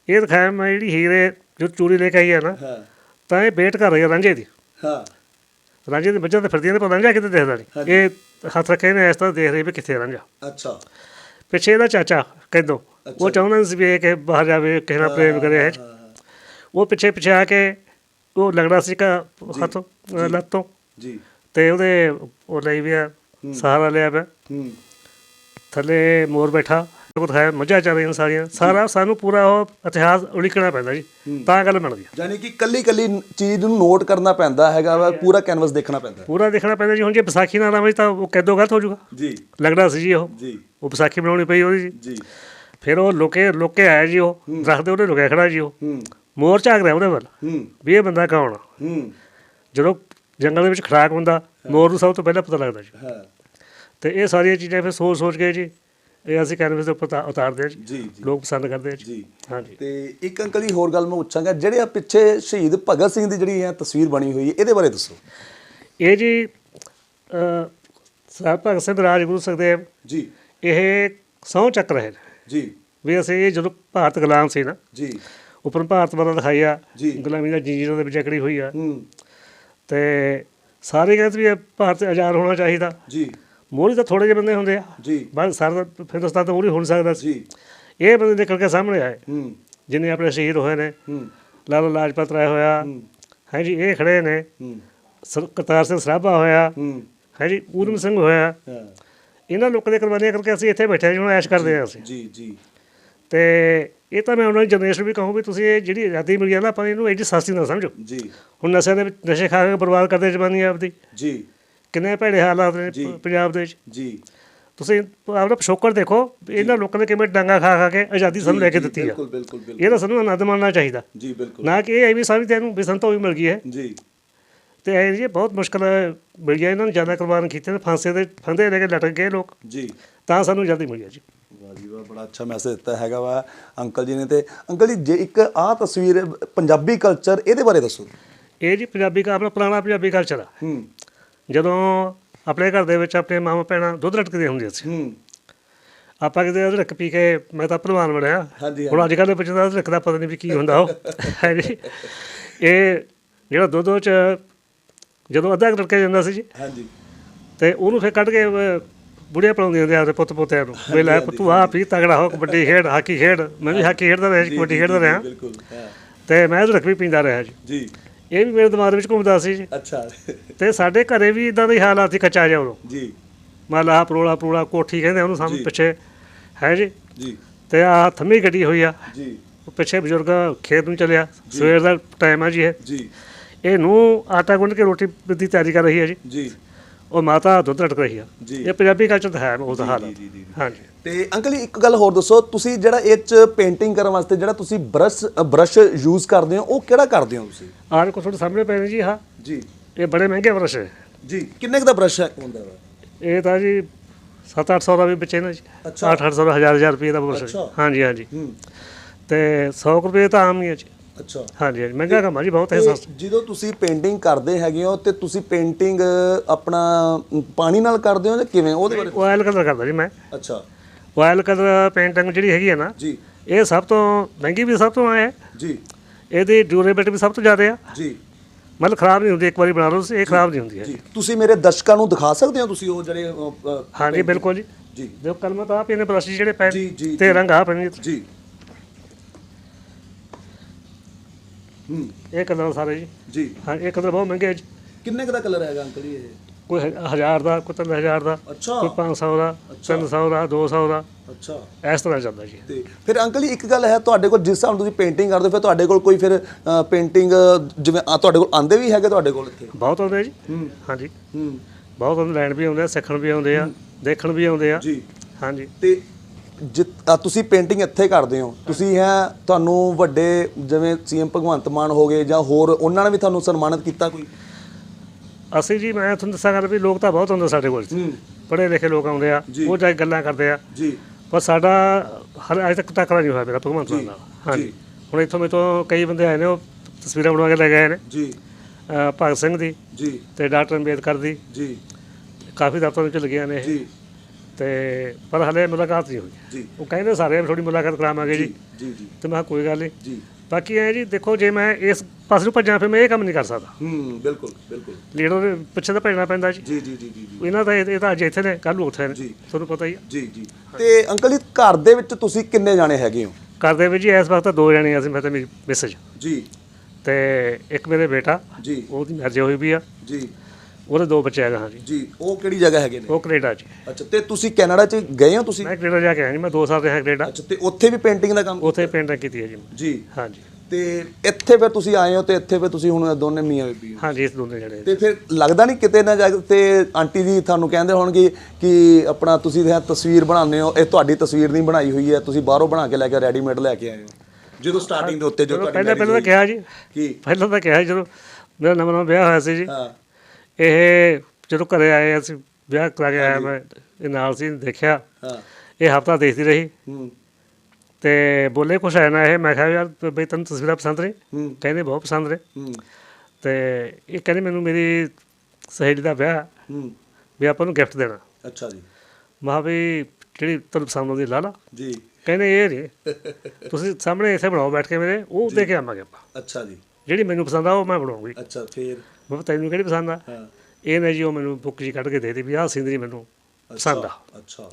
[SPEAKER 1] ਇਹ ਦਿਖਾਇਆ ਮੈਂ ਜਿਹੜੀ ਹੀਰੇ ਜੋ ਚੂਰੀ ਲੈ ਕੇ ਆਈ ਹੈ ਨਾ
[SPEAKER 2] ਹਾਂ।
[SPEAKER 1] ਤਾਂ ਇਹ ਵੇਟ ਕਰ ਰਹੀ ਹੈ ਰਾਂਝੇ ਦੀ।
[SPEAKER 2] ਹਾਂ।
[SPEAKER 1] ਰਾਂਝੇ ਦੇ ਬੱਚਾ ਤੇ ਫਿਰਦੀਆਂ ਨੇ ਪਰ ਰਾਂਝਾ ਕਿਤੇ ਦਿਖਦਾ ਨਹੀਂ।
[SPEAKER 2] ਹਾਂਜੀ।
[SPEAKER 1] ਇਹ ਹੱਥ ਰੱਖੇ ਨੇ ਇਸ ਤਰ੍ਹਾਂ ਦੇਖ ਰਹੀ ਵੀ ਕਿੱਥੇ ਰਾਂਝਾ
[SPEAKER 2] ਅੱਛਾ।
[SPEAKER 1] ਪਿੱਛੇ ਇਹਦਾ ਚਾਚਾ ਕਹਿੰਦੋ ਉਹ ਚਾਹੁੰਦਾ ਸੀ ਵੀ ਇਹ ਕਿ ਬਾਹਰ ਜਾਵੇ ਕਿਸੇ ਨਾਲ ਪ੍ਰੇਮ ਕਰੇ ਹੈ ਉਹ ਪਿੱਛੇ ਪਿੱਛੇ ਆ ਕੇ ਉਹ ਲੱਗਦਾ ਸੀ ਕਿ ਹੱਥੋਂ ਲੱਤੋਂ
[SPEAKER 2] ਜੀ।
[SPEAKER 1] ਤੇ ਉਹਦੇ ਉਹ ਲਈ ਵੀ ਆ ਸਹਾਰਾ ਲਿਆ ਪਿਆ।
[SPEAKER 2] ਹੂੰ।
[SPEAKER 1] ਥੱਲੇ ਮੋਰ ਬੈਠਾ। ਉਹ ਦਿਖਾਇਆ ਮੱਝਾਂ ਚੱਲ ਰਹੀਆਂ ਸਾਰੀਆਂ। ਸਾਰਾ ਸਾਨੂੰ ਪੂਰਾ ਉਹ ਇਤਿਹਾਸ ਉਲੀਕਣਾ ਪੈਂਦਾ ਜੀ ਤਾਂ ਗੱਲ ਬਣਦੀ ਹੈ।
[SPEAKER 2] ਯਾਨੀ ਕਿ ਕੱਲੀ ਕੱਲੀ ਚੀਜ਼ ਨੂੰ ਨੋਟ ਕਰਨਾ ਪੈਂਦਾ ਹੈਗਾ ਵਾ ਪੂਰਾ ਕੈਨਵਸ ਦੇਖਣਾ ਪੈਂਦਾ।
[SPEAKER 1] ਪੂਰਾ ਦੇਖਣਾ ਪੈਂਦਾ ਜੀ ਹੁਣ ਜੇ ਵਿਸਾਖੀ ਨਾਲ ਆਵੇ ਤਾਂ ਉਹ ਕੈਦੋ ਗਲਤ ਹੋ ਜਾਊਗਾ।
[SPEAKER 2] ਜੀ।
[SPEAKER 1] ਲੱਗਦਾ ਸੀ ਜੀ ਉਹ।
[SPEAKER 2] ਜੀ।
[SPEAKER 1] ਉਹ ਵਿਸਾਖੀ ਬਣਾਉਣੀ ਪਈ ਉਹਦੀ ਜੀ। ਫਿਰ ਉਹ ਲੁਕੇ ਲੁਕੇ ਆਇਆ ਜੀ ਉਹ ਰੱਖਦੇ ਉਹਨੇ ਲੁਕਿਆ ਖੜਾ ਜੀ ਉਹ।
[SPEAKER 2] ਹੂੰ।
[SPEAKER 1] ਮੋਰ ਝਾਕ ਰਿਹਾ ਉਹਦੇ ਵੱਲ।
[SPEAKER 2] ਹੂੰ।
[SPEAKER 1] ਵੀ ਇਹ ਬੰਦਾ ਕੌਣ
[SPEAKER 2] ਹੂੰ।
[SPEAKER 1] ਜਦੋਂ ਜੰਗਲ ਦੇ ਵਿੱਚ ਖੜਾਕ ਹੁੰਦਾ ਮੋਰ ਨੂੰ ਸਭ ਤੋਂ ਪਹਿਲਾਂ ਪਤਾ ਲੱਗਦਾ ਜੀ।
[SPEAKER 2] ਹਾਂ।
[SPEAKER 1] ਤੇ ਇਹ ਸਾਰੀਆਂ ਚੀਜ਼ਾਂ ਫਿਰ ਸੋਚ ਸੋਚ ਕੇ ਜੀ ਇਹ ਅਸੀਂ ਕੈਨਵਸ ਦੇ ਉੱਪਰ ਉਤਾ- ਉਤਾਰਦੇ ਹਾਂ ਜੀ। ਲੋਕ ਪਸੰਦ ਕਰਦੇ ਆ ਜੀ।
[SPEAKER 2] ਜੀ।
[SPEAKER 1] ਹਾਂਜੀ।
[SPEAKER 2] ਤੇ ਇੱਕ ਅੰਕਲ ਜੀ ਹੋਰ ਗੱਲ ਮੈਂ ਪੁੱਛਾਂਗਾ ਜਿਹੜੇ ਆ ਪਿੱਛੇ ਸ਼ਹੀਦ ਭਗਤ ਸਿੰਘ ਦੀ ਜਿਹੜੀ ਹੈ ਤਸਵੀਰ ਬਣੀ ਹੋਈ ਹੈ ਇਹਦੇ ਬਾਰੇ ਦੱਸੋ।
[SPEAKER 1] ਇਹ ਜੀ ਸਾਹਿਬ ਭਗਤ ਸਿੰਘ ਰਾਜਗੁਰੂ ਸੁਖਦੇਵ
[SPEAKER 2] ਜੀ।
[SPEAKER 1] ਇਹ ਸਹੁੰ ਚੱਕ ਰਹੇ ਨੇ।
[SPEAKER 2] ਜੀ।
[SPEAKER 1] ਵੀ ਅਸੀਂ ਜਦੋਂ ਭਾਰਤ ਗੁਲਾਮ ਸੀ ਨਾ
[SPEAKER 2] ਜੀ।
[SPEAKER 1] ਉੱਪਰ ਭਾਰਤ ਵਾਲਾ ਦਿਖਾਇਆ। ਗੁਲਾਮੀ ਦਾ ਜੰਜੀਰਾਂ ਦੇ ਵਿੱਚ ਜਕੜੀ ਹੋਈ ਆ।
[SPEAKER 2] ਹੂੰ।
[SPEAKER 1] ਤੇ ਸਾਰੇ ਕਹਿੰਦੇ ਵੀ ਭਾਰਤ ਆਜ਼ਾਦ ਹੋਣਾ ਚਾਹੀਦਾ।
[SPEAKER 2] ਜੀ।
[SPEAKER 1] ਮੋਹਰੀ ਤਾਂ ਥੋੜੇ ਜਿਹੇ ਬੰਦੇ ਹੁੰਦੇ ਆ।
[SPEAKER 2] ਜੀ।
[SPEAKER 1] ਬਾਹਰ ਸਾਰਾ ਹਿੰਦੁਸਤਾਨ ਤਾਂ ਮੋਹਰੀ ਹੋ ਨਹੀਂ ਸਕਦਾ
[SPEAKER 2] ਜੀ।
[SPEAKER 1] ਇਹ ਬੰਦੇ ਨਿਕਲ ਕੇ ਸਾਹਮਣੇ ਆਏ।
[SPEAKER 2] ਹੂੰ।
[SPEAKER 1] ਜਿਨੇ ਆਪਣੇ ਸ਼ਹੀਦ ਹੋਏ ਨੇ।
[SPEAKER 2] ਹੂੰ।
[SPEAKER 1] ਲਾਲਾ ਲਾਜਪਤ ਰਾਏ ਹੋਇਆ।
[SPEAKER 2] ਹੂੰ।
[SPEAKER 1] ਹੈ ਜੀ ਇਹ ਖੜੇ ਨੇ।
[SPEAKER 2] ਹੂੰ।
[SPEAKER 1] ਕਰਤਾਰ ਸਿੰਘ ਸਰਾਭਾ ਹੋਇਆ।
[SPEAKER 2] ਹੂੰ।
[SPEAKER 1] ਹੈ ਜੀ ਊਧਮ ਸਿੰਘ ਹੋਇਆ। ਇਹਨਾਂ ਲੋਕਾਂ ਦੇ ਕੁਰਬਾਨੀਆਂ ਕਰਕੇ ਅਸੀਂ ਇੱਥੇ ਬੈਠੇ ਹਾਂ ਜੀ ਹੁਣ ਐਸ਼ ਕਰਦੇ ਹਾਂ ਅਸੀਂ।
[SPEAKER 2] ਜੀ ਜੀ।
[SPEAKER 1] ਤੇ ਇਹ ਤਾਂ ਮੈਂ ਉਹਨਾਂ ਦੀ ਜਨਰੇਸ਼ਨ ਵੀ ਕਹੂੰ ਵੀ ਤੁਸੀਂ ਇਹ ਜਿਹੜੀ ਆਜ਼ਾਦੀ ਮਿਲੀ ਆ ਨਾ ਆਪਾਂ ਇਹਨੂੰ ਐਡੀ ਸਸਤੀ ਨਾ ਸਮਝੋ।
[SPEAKER 2] ਜੀ।
[SPEAKER 1] ਹੁਣ ਨਸ਼ਿਆਂ ਦੇ ਵਿੱਚ ਨਸ਼ੇ ਖਾ ਕੇ ਬਰਬਾਦ ਕਰਦੇ ਜਵਾਨੀ ਆਪਦੀ।
[SPEAKER 2] ਜੀ।
[SPEAKER 1] ਕਿੰਨੇ ਭੈੜੇ ਹਾਲਾਤ ਨੇ
[SPEAKER 2] ਜੀ।
[SPEAKER 1] ਪ- ਪੰਜਾਬ ਦੇ ਵਿੱਚ?
[SPEAKER 2] ਜੀ।
[SPEAKER 1] ਤੁਸੀਂ ਆਪਣਾ ਪਿਛੋਕੜ ਦੇਖੋ ਵੀ ਇਹਨਾਂ ਲੋਕਾਂ ਨੇ ਕਿਵੇਂ ਡਾਂਗਾ ਖਾ ਖਾ ਕੇ ਆਜ਼ਾਦੀ ਸਾਨੂੰ ਲੈ ਕੇ ਦਿੱਤੀ ਆ।
[SPEAKER 2] ਬਿਲਕੁਲ ਬਿਲਕੁਲ ਬਿਲਕੁਲ।
[SPEAKER 1] ਇਹਦਾ ਸਾਨੂੰ ਆਨੰਦ ਮਾਣਨਾ ਚਾਹੀਦਾ।
[SPEAKER 2] ਜੀ ਬਿਲਕੁਲ।
[SPEAKER 1] ਨਾ ਕਿ ਇਹ ਐਵੇਂ ਸਮਝਦੇ ਇਹਨੂੰ ਵੀ ਸਾਨੂੰ ਤਾਂ ਉਹੀ ਮਿਲ ਗਈ ਹੈ।
[SPEAKER 2] ਜੀ।
[SPEAKER 1] ਤੇ ਇਹ ਜੀ ਬਹੁਤ ਮੁਸ਼ਕਲ ਮਿਲ ਗਿਆ ਇਹਨਾਂ ਨੂੰ ਜ਼ਿਆਦਾ ਕੁਰਬਾਨ ਕੀਤੇ ਨੇ ਫਾਂਸੇ ਦੇ ਫੰਦੇ ਲੈ ਕੇ ਲਟਕ ਗਏ ਲੋਕ।
[SPEAKER 2] ਜੀ।
[SPEAKER 1] ਤਾਂ ਸਾਨੂੰ ਆਜ਼ਾਦੀ ਮਿਲੀ ਹੈ ਜੀ।
[SPEAKER 2] ਵਾਹ ਜੀ ਵਾਹ ਬੜਾ ਅੱਛਾ ਮੈਸੇਜ ਦਿੱਤਾ ਹੈਗਾ ਵਾ ਅੰਕਲ ਜੀ ਨੇ। ਤੇ ਅੰਕਲ ਜੀ ਜੇ ਇੱਕ ਆਹ ਤਸਵੀਰ ਪੰਜਾਬੀ ਕਲਚਰ ਇਹਦੇ ਬਾਰੇ ਦੱਸੋ।
[SPEAKER 1] ਇਹ ਜੀ ਪੰਜਾਬੀ ਦਾ ਆਪਣਾ ਪੁਰਾਣਾ ਪੰਜਾਬੀ ਕਲਚਰ ਆ।
[SPEAKER 2] ਹੂੰ।
[SPEAKER 1] ਜਦੋਂ ਆਪਣੇ ਘਰ ਦੇ ਵਿੱਚ ਆਪਣੇ ਮਾਮਾ ਭੈਣਾਂ ਦੁੱਧ ਲਟਕਦੇ ਹੁੰਦੇ ਸੀ।
[SPEAKER 2] ਹੂੰ।
[SPEAKER 1] ਆਪਾਂ ਕਿਤੇ ਅਦਰਕ ਪੀ ਕੇ ਮੈਂ ਤਾਂ ਭਲਵਾਨ ਬਣਿਆ। ਹੁਣ ਅੱਜ ਕੱਲ੍ਹ ਦੇ ਬੱਚੇ ਦਾ ਅਦਰਕ ਦਾ ਪਤਾ ਨਹੀਂ ਵੀ ਕੀ ਹੁੰਦਾ ਉਹ। ਹੈ ਜੀ। ਇਹ ਜਿਹੜਾ ਦੁੱਧ ਉਹ ਚ ਜਦੋਂ ਅੱਧਾ ਕੁ ਲਟਕਿਆ ਜਾਂਦਾ ਸੀ ਜੀ।
[SPEAKER 2] ਹਾਂਜੀ।
[SPEAKER 1] ਤੇ ਉਹਨੂੰ ਫਿਰ ਕੱਢ ਕੇ ਬੁੜੀਆਂ ਪਲਾਉਂਦੀਆਂ ਹੁੰਦੀਆਂ ਆਪਣੇ ਪੁੱਤ ਪੋਤਿਆਂ ਨੂੰ। ਵੀ ਲੈ ਪੁੱਤੂ ਆ ਪੀ ਤਗੜਾ ਹੋ ਕਬੱਡੀ ਖੇਡ ਹਾਕੀ ਖੇਡ। ਮੈਂ ਵੀ ਹਾਕੀ ਖੇਡਦਾ ਰਿਹਾ ਕਬੱਡੀ ਖੇਡਦਾ ਰਿਹਾ।
[SPEAKER 2] ਬਿਲਕੁਲ
[SPEAKER 1] ਤੇ ਮੈਂ ਅਦਰਕ ਵੀ ਪੀਂਦਾ ਰਿਹਾ ਜੀ।
[SPEAKER 2] ਜੀ।
[SPEAKER 1] ਇਹ ਵੀ ਮੇਰੇ ਦਿਮਾਗ ਵਿੱਚ ਘੁੰਮਦਾ ਸੀ ਜੀ।
[SPEAKER 2] ਅੱਛਾ।
[SPEAKER 1] ਤੇ ਸਾਡੇ ਘਰੇ ਵੀ ਇਦਾਂ ਦੇ ਹਾਲਾਤ ਸੀ ਕੱਚਾ ਜਿਹਾ ਉਦੋਂ।
[SPEAKER 2] ਜੀ।
[SPEAKER 1] ਮੰਨ ਲਾ ਆਹ ਪਰੋਲਾ ਪਰੋਲਾ ਕੋਠੀ ਕਹਿੰਦੇ ਉਹਨੂੰ ਸਾਹਮਣੇ
[SPEAKER 2] ਜੀ।
[SPEAKER 1] ਪਿੱਛੇ। ਹੈ ਜੀ।
[SPEAKER 2] ਜੀ।
[SPEAKER 1] ਤੇ ਆ ਥੰਮੀ ਗੱਡੀ ਹੋਈ ਆ।
[SPEAKER 2] ਜੀ।
[SPEAKER 1] ਉਹ ਪਿੱਛੇ ਬਜ਼ੁਰਗ ਖੇਤ ਨੂੰ ਚੱਲਿਆ। ਸਵੇਰ ਦਾ ਟਾਈਮ ਆ ਜੀ ਇਹ।
[SPEAKER 2] ਜੀ।
[SPEAKER 1] ਇਹ ਨੂੰ ਆਟਾ ਗੁੰਨ ਕੇ ਰੋਟੀ ਦੀ ਤਿਆਰੀ ਕਰ ਰਹੀ ਹੈ ਜੀ।
[SPEAKER 2] ਜੀ।
[SPEAKER 1] ਉਹ ਮਾਤਾ ਦੁੱਧ ਲਟਕ ਰਹੀ ਆ।
[SPEAKER 2] ਜੀ।
[SPEAKER 1] ਇਹ ਪੰਜਾਬੀ ਕਲਚਰ ਤਾਂ ਹੈ ਉਹਦਾ ਹਾਲ
[SPEAKER 2] ਜੀ, ਜੀ, ਜੀ, ਜੀ।
[SPEAKER 1] ਹਾਂਜੀ।
[SPEAKER 2] ਤੇ ਅੰਕਲ ਜੀ ਇੱਕ ਗੱਲ ਹੋਰ ਦੱਸੋ ਤੁਸੀਂ ਜਿਹੜਾ ਇਹ ਚ ਪੇਂਟਿੰਗ ਕਰਨ ਵਾਸਤੇ ਜਿਹੜਾ ਤੁਸੀਂ ਬ੍ਰਸ਼ ਬ੍ਰਸ਼ ਯੂਜ਼ ਕਰਦੇ ਹੋ ਉਹ ਕਿਹੜਾ ਕਰਦੇ ਹੋ ਤੁਸੀਂ?
[SPEAKER 1] ਆਹ ਕੋ ਤੁਹਾਡੇ ਸਾਹਮਣੇ ਪਏ ਨੇ ਜੀ ਹਾਂ
[SPEAKER 2] ਜੀ।
[SPEAKER 1] ਇਹ ਬੜੇ ਮਹਿੰਗੇ ਬਰਸ਼ ਹੈ।
[SPEAKER 2] ਜੀ ਕਿੰਨੇ ਕੁ ਦਾ ਬ੍ਰਸ਼ ਹੁੰਦਾ ਵਾ
[SPEAKER 1] ਇਹ ਤਾਂ ਜੀ 7-800 ਦਾ ਵੀ ਬੱਚੇ ਨੇ ਜੀ।
[SPEAKER 2] ਅੱਛਾ।
[SPEAKER 1] 8-800 ਦਾ 1000 ਰੁਪਏ ਦਾ ਬਰਸ਼ ਹੈ।
[SPEAKER 2] ਅੱਛਾ।
[SPEAKER 1] ਹਾਂਜੀ ਹਾਂਜੀ।
[SPEAKER 2] ਹੂੰ।
[SPEAKER 1] ਤੇ 100 ਰੁਪਏ ਤਾਂ ਆਮ ਹੀ ਹੈ ਜੀ।
[SPEAKER 2] ਅੱਛਾ।
[SPEAKER 1] ਹਾਂਜੀ ਹਾਂਜੀ। ਮਹਿੰਗਾ ਕੰਮ ਆ ਜੀ ਬਹੁਤ ਹੈ
[SPEAKER 2] ਤੇ
[SPEAKER 1] ਸਸਤਾ।
[SPEAKER 2] ਜਦੋਂ ਤੁਸੀਂ ਪੇਂਟਿੰਗ ਕਰਦੇ ਹੈਗੇ ਹੋ ਤੇ ਤੁਸੀਂ ਪੇਂਟਿੰਗ ਆਪਣਾ ਅਮ, ਪਾਣੀ ਨਾਲ ਕਰਦੇ ਹੋ ਜਾਂ ਕਿਵੇਂ? ਉਹਦੇ ਬਾਰੇ
[SPEAKER 1] ਆਇਲ ਕਲਰ ਕਰਦਾ ਜੀ ਮੈਂ।
[SPEAKER 2] ਅੱਛਾ।
[SPEAKER 1] ਆਇਲ ਕਲਰ ਪੇਂਟਿੰਗ ਜਿਹੜੀ ਹੈਗੀ ਹੈ ਨਾ
[SPEAKER 2] ਜੀ।
[SPEAKER 1] ਇਹ ਸਭ ਤੋਂ ਮਹਿੰਗੀ ਵੀ ਸਭ ਤੋਂ ਹੈ
[SPEAKER 2] ਜੀ।
[SPEAKER 1] ਇਹਦੀ ਡਿਊਰੇਬਿਲਟੀ ਵੀ ਸਭ ਤੋਂ ਜ਼ਿਆਦਾ ਆ।
[SPEAKER 2] ਜੀ।
[SPEAKER 1] ਮਤਲਬ ਖਰਾਬ ਨਹੀਂ ਹੁੰਦੀ ਇੱਕ ਵਾਰੀ ਬਣਾ ਲਓ ਤੁਸੀਂ, ਇਹ ਖਰਾਬ ਨਹੀਂ ਹੁੰਦੀ ਹੈ
[SPEAKER 2] ਜੀ। ਤੁਸੀਂ ਮੇਰੇ ਦਰਸ਼ਕਾਂ ਨੂੰ ਦਿਖਾ ਸਕਦੇ ਹੋ ਤੁਸੀਂ ਉਹ ਜਿਹੜੇ ਅ, ਅ,
[SPEAKER 1] ਹਾਂਜੀ ਬਿਲਕੁਲ ਜੀ।
[SPEAKER 2] ਜੀ।
[SPEAKER 1] ਜੋ ਕਲਮਾ ਤਾਂ ਆਪ ਇਹਨੇ ਬਰਸ਼ ਜਿਹੜੇ ਪੈ
[SPEAKER 2] ਜੀ, ਜੀ,
[SPEAKER 1] ਤੇ ਰੰਗ ਆ ਪੈਣੇ
[SPEAKER 2] ਜੀ। ਹੂੰ
[SPEAKER 1] ਇਹ ਕਲਰ ਸਾਰੇ ਜੀ।
[SPEAKER 2] ਜੀ।
[SPEAKER 1] ਹਾਂ ਇਹ ਕਲਰ ਬਹੁਤ ਮਹਿੰਗੇ ਆ ਜੀ।
[SPEAKER 2] ਕਿੰਨੇ ਕੁ ਦਾ ਕਲਰ ਹੈਗਾ ਅੰਕਲ ਜੀ ਇਹ?
[SPEAKER 1] ਕੋਈ ਹ- ਹਜ਼ਾਰ ਦਾ ਕੋਈ ਤਿੰਨ ਹਜ਼ਾਰ ਦਾ
[SPEAKER 2] ਅੱਛਾ।
[SPEAKER 1] ਕੋਈ 500 ਦਾ 300 ਦਾ 200 ਦਾ।
[SPEAKER 2] ਅੱਛਾ।
[SPEAKER 1] ਇਸ ਤਰ੍ਹਾਂ ਚੱਲਦਾ ਜੀ।
[SPEAKER 2] ਤੇ ਫਿਰ ਅੰਕਲ ਜੀ ਇੱਕ ਗੱਲ ਹੈ ਤੁਹਾਡੇ ਕੋਲ ਜਿਸ ਹਿਸਾਬ ਨਾਲ ਤੁਸੀਂ ਪੇਂਟਿੰਗ ਕਰਦੇ ਹੋ ਫਿਰ ਤੁਹਾਡੇ ਕੋਲ ਕੋਈ ਫਿਰ ਪੇਂਟਿੰਗ ਜਿਵੇਂ ਆ ਤੁਹਾਡੇ ਕੋਲ ਆਂਦੇ ਵੀ ਹੈਗੇ ਤੁਹਾਡੇ ਕੋਲ ਇੱਥੇ?
[SPEAKER 1] ਬਹੁਤ ਆਉਂਦੇ ਆ ਜੀ।
[SPEAKER 2] ਹੂੰ।
[SPEAKER 1] ਹਾਂਜੀ।
[SPEAKER 2] ਹੂੰ।
[SPEAKER 1] ਬਹੁਤ ਆਉਂਦੇ ਲੈਣ ਵੀ ਆਉਂਦੇ ਆ ਸਿੱਖਣ ਵੀ ਆਉਂਦੇ ਆ ਦੇਖਣ ਵੀ ਆਉਂਦੇ ਆ।
[SPEAKER 2] ਜੀ।
[SPEAKER 1] ਹਾਂਜੀ।
[SPEAKER 2] ਤੇ ਜਿ- ਆ ਤੁਸੀਂ ਪੇਂਟਿੰਗ ਇੱਥੇ ਕਰਦੇ ਹੋ। ਤੁਸੀਂ ਹੈ ਤੁਹਾਨੂੰ ਵੱਡੇ ਜਿਵੇਂ ਸੀਐਮ ਭਗਵੰਤ ਮਾਨ ਹੋ ਗਏ ਜਾਂ ਹੋਰ ਉਹਨਾਂ ਨੇ ਵੀ ਤੁਹਾਨੂੰ ਸਨਮਾਨਿਤ ਕੀਤਾ ਕੋਈ?
[SPEAKER 1] ਅਸੀਂ ਜੀ ਮੈਂ ਤੁਹਾਨੂੰ ਦੱਸਾਂ ਗੱਲ ਵੀ ਲੋਕ ਤਾਂ ਬਹੁਤ ਆਉਂਦੇ ਸਾਡੇ ਕੋਲ ਪੜ੍ਹੇ ਲਿਖੇ ਲੋਕ ਆਉਂਦੇ ਆ। ਉਹ ਜਾ ਕੇ ਗੱਲਾਂ ਕਰਦੇ ਆ।
[SPEAKER 2] ਜੀ।
[SPEAKER 1] ਪਰ ਸਾਡਾ ਹਰ ਅਜੇ ਤੱਕ ਟੱਕਰਾ ਨਹੀਂ ਹੋਇਆ ਮੇਰਾ ਭਗਵੰਤ ਮਾਨ ਨਾਲ। ਹਾਂਜੀ। ਹੁਣ ਇੱਥੋਂ ਮੇਰੇ ਤੋਂ ਕਈ ਬੰਦੇ ਆਏ ਨੇ ਉਹ ਤਸਵੀਰਾਂ ਬਣਵਾ ਕੇ ਲੈ ਗਏ ਨੇ।
[SPEAKER 2] ਜੀ।
[SPEAKER 1] ਭਗਤ ਸਿੰਘ ਦੀ
[SPEAKER 2] ਜੀ।
[SPEAKER 1] ਤੇ ਡਾਕਟਰ ਅੰਬੇਦਕਰ ਦੀ।
[SPEAKER 2] ਜੀ।
[SPEAKER 1] ਕਾਫੀ ਦਫ਼ਤਰਾਂ ਵਿੱਚ ਲੱਗੀਆਂ ਨੇ
[SPEAKER 2] ਜੀ।
[SPEAKER 1] ਤੇ ਪਰ ਹਲੇ ਮੁਲਾਕਾਤ ਨਹੀਂ ਹੋਈ।
[SPEAKER 2] ਜੀ।
[SPEAKER 1] ਉਹ ਕਹਿੰਦੇ ਸਾਰੇ ਥੋੜੀ ਮੁਲਾਕਾਤ ਕਰਾਵਾਂਗੇ ਜੀ।
[SPEAKER 2] ਜੀ। ਜੀ
[SPEAKER 1] ਤੇ ਮੈਂ ਕੋਈ ਗੱਲ ਨਹੀਂ
[SPEAKER 2] ਜੀ।
[SPEAKER 1] ਬਾਕੀ ਐ ਜੀ ਦੇਖੋ ਜੇ ਮੈਂ ਇਸ ਪਾਸੇ ਨੂੰ ਭੱਜਾਂ ਫਿਰ ਮੈਂ ਇਹ ਕੰਮ ਨਹੀਂ ਕਰ ਸਕਦਾ।
[SPEAKER 2] ਹੂੰ ਬਿਲਕੁਲ ਬਿਲਕੁਲ।
[SPEAKER 1] ਲੀਡਰ ਦੇ ਪਿੱਛੇ ਤਾਂ ਭੱਜਣਾ ਪੈਂਦਾ ਜੀ।
[SPEAKER 2] ਜੀ ਜੀ ਜੀ
[SPEAKER 1] ਇਹਨਾਂ ਦਾ ਇਹ ਇਹ ਤਾਂ ਅੱਜ ਇੱਥੇ ਨੇ ਕੱਲ ਨੂੰ ਉੱਥੇ ਨੇ।
[SPEAKER 2] ਜੀ।
[SPEAKER 1] ਤੁਹਾਨੂੰ ਪਤਾ ਹੀ ਆ।
[SPEAKER 2] ਜੀ ਜੀ। ਤੇ ਅੰਕਲ ਜੀ ਘਰ ਦੇ ਵਿੱਚ ਤੁਸੀਂ ਕਿੰਨੇ ਜਾਣੇ ਹੈਗੇ ਹੋ?
[SPEAKER 1] ਕਰਦੇ ਵੀ ਜੀ ਇਸ ਵਕਤ ਤਾਂ ਦੋ ਜਣੇ ਆ ਅਸੀਂ ਮੈਂ ਤੇ ਮੇਰੀ ਮੈਸੇਜ
[SPEAKER 2] ਜੀ।
[SPEAKER 1] ਤੇ ਇੱਕ ਮੇਰੇ ਬੇਟਾ
[SPEAKER 2] ਜੀ।
[SPEAKER 1] ਉਹਦੀ ਮੈਰਿਜ ਹੋਈ ਵੀ ਆ।
[SPEAKER 2] ਜੀ।
[SPEAKER 1] ਉਹਦੇ ਦੋ ਬੱਚੇ ਹੈਗਾ ਹਾਂ ਜੀ
[SPEAKER 2] ਜੀ ਉਹ ਕਿਹੜੀ ਜਗ੍ਹਾ ਹੈਗੇ ਨੇ?
[SPEAKER 1] ਉਹ ਕੈਨੇਡਾ 'ਚ।
[SPEAKER 2] ਅੱਛਾ ਤੇ ਤੁਸੀਂ ਕੈਨੇਡਾ ਚ ਗਏ ਹੋ ਤੁਸੀਂ?
[SPEAKER 1] ਮੈਂ ਕੈਨੇਡਾ ਜਾ ਕੇ ਆਇਆ ਜੀ ਮੈਂ 2 ਸਾਲ ਰਿਹਾ ਕੈਨੇਡਾ।
[SPEAKER 2] ਅੱਛਾ ਤੇ ਉੱਥੇ ਵੀ ਪੇਂਟਿੰਗ ਦਾ ਕੰਮ
[SPEAKER 1] ਉੱਥੇ ਪੇਂਟਿੰਗ ਕੀਤੀ ਹੈ ਜੀ। ਮੈਂ।
[SPEAKER 2] ਜੀ।
[SPEAKER 1] ਹਾਂਜੀ।
[SPEAKER 2] ਤੇ ਇੱਥੇ ਫਿਰ ਤੁਸੀਂ ਆਏ ਹੋ ਤੇ ਇੱਥੇ ਫਿਰ ਤੁਸੀਂ ਹੁਣ ਦੋਨੇ ਮੀਆਂ ਬੀਬੀ ਹੋ?
[SPEAKER 1] ਹਾਂਜੀ ਇਸ ਦੋਨੇ ਜਣੇ।
[SPEAKER 2] ਤੇ ਫਿਰ ਲੱਗਦਾ ਨਹੀਂ ਕਿਤੇ ਨਾ ਜਾ ਕੇ ਤੇ ਆਂਟੀ ਜੀ ਤੁਹਾਨੂੰ ਕਹਿੰਦੇ ਹੋਣਗੇ ਕਿ ਆਪਣਾ ਤੁਸੀਂ ਇਹ ਤਸਵੀਰ ਬਣਾਉਂਦੇ ਹੋ ਇਹ ਤੁਹਾਡੀ ਤਸਵੀਰ ਨਹੀਂ ਬਣਾਈ ਹੋਈ ਹੈ ਤੁਸੀਂ ਬਾਹਰੋਂ ਬਣਾ ਕੇ ਲੈ ਕੇ ਰੈਡੀਮੇਡ ਲੈ ਕੇ ਆਏ ਹੋ। ਜਦੋਂ ਸਟਾਰਟਿੰਗ ਦੇ ਉੱਤੇ ਜੋ
[SPEAKER 1] ਪਹਿਲਾਂ ਪਹਿਲਾਂ ਤਾਂ ਕਿਹਾ ਜੀ।
[SPEAKER 2] ਕੀ?
[SPEAKER 1] ਪਹਿਲਾਂ ਤਾਂ ਕਿਹਾ ਸੀ ਜਦੋਂ ਮੇਰਾ ਨਵਾਂ ਨਵਾਂ ਵਿਆਹ ਹੋਇਆ ਸੀ ਜੀ।
[SPEAKER 2] ਹਾਂ।
[SPEAKER 1] ਇਹ ਜਦੋਂ ਘਰੇ ਆਏ ਅਸੀਂ ਵਿਆਹ ਕਰਾ ਕੇ ਆਇਆ ਮੈਂ ਇਹ ਨਾਲ ਸੀ ਦੇਖਿਆ।
[SPEAKER 2] ਹਾਂ।
[SPEAKER 1] ਇਹ ਹਫਤਾ ਦੇਖਦੀ ਰਹੀ।
[SPEAKER 2] ਹੂੰ।
[SPEAKER 1] ਤੇ ਬੋਲੇ ਕੁਛ ਹੈ ਨਾ ਇਹ ਮੈਂ ਕਿਹਾ ਯਾਰ ਬਈ ਤੈਨੂੰ ਤਸਵੀਰਾਂ ਪਸੰਦ ਨੇ?
[SPEAKER 2] ਹੂੰ।
[SPEAKER 1] ਕਹਿੰਦੇ ਬਹੁਤ ਪਸੰਦ ਨੇ।
[SPEAKER 2] ਹੂੰ।
[SPEAKER 1] ਤੇ ਇਹ ਕਹਿੰਦੇ ਮੈਨੂੰ ਮੇਰੀ ਸਹੇਲੀ ਦਾ ਵਿਆਹ
[SPEAKER 2] ਹੂੰ।
[SPEAKER 1] ਵੀ ਆਪਾਂ ਨੂੰ ਗਿਫਟ ਦੇਣਾ।
[SPEAKER 2] ਅੱਛਾ ਜੀ।
[SPEAKER 1] ਮੈਂ ਵੀ ਜਿਹੜੀ ਤੁਹਾਨੂੰ ਪਸੰਦ ਆਉਂਦੀ ਲਾ ਲਾ।
[SPEAKER 2] ਜੀ।
[SPEAKER 1] ਕਹਿੰਦੇ ਇਹ ਨਹੀਂ ਤੁਸੀਂ ਸਾਹਮਣੇ ਇੱਥੇ ਬਣਾਓ ਬੈਠ ਕੇ ਮੇਰੇ ਉਹ ਦੇ ਕੇ ਆਵਾਂਗੇ ਆਪਾਂ।
[SPEAKER 2] ਅੱਛਾ ਜੀ।
[SPEAKER 1] ਜਿਹੜੀ ਮੈਨੂੰ ਪਸੰਦ ਆ ਉਹ ਮੈਂ ਬਣਾਉਂਗੀ।
[SPEAKER 2] ਅੱਛਾ ਫੇਰ?
[SPEAKER 1] ਕਿਹਾ ਤੈਨੂੰ ਕਿਹੜੀ ਪਸੰਦ ਆ? ਇਹ ਨੇ ਜੀ ਉਹ ਮੈਨੂੰ ਬੁੱਕ ਜੀ ਕੱਢ ਕੇ ਦੇ ਦੇ ਵੀ ਆਹ ਸਿੰਦਰੀ ਮੈਨੂੰ ਪਸੰਦ ਆ।
[SPEAKER 2] ਅੱਛਾ।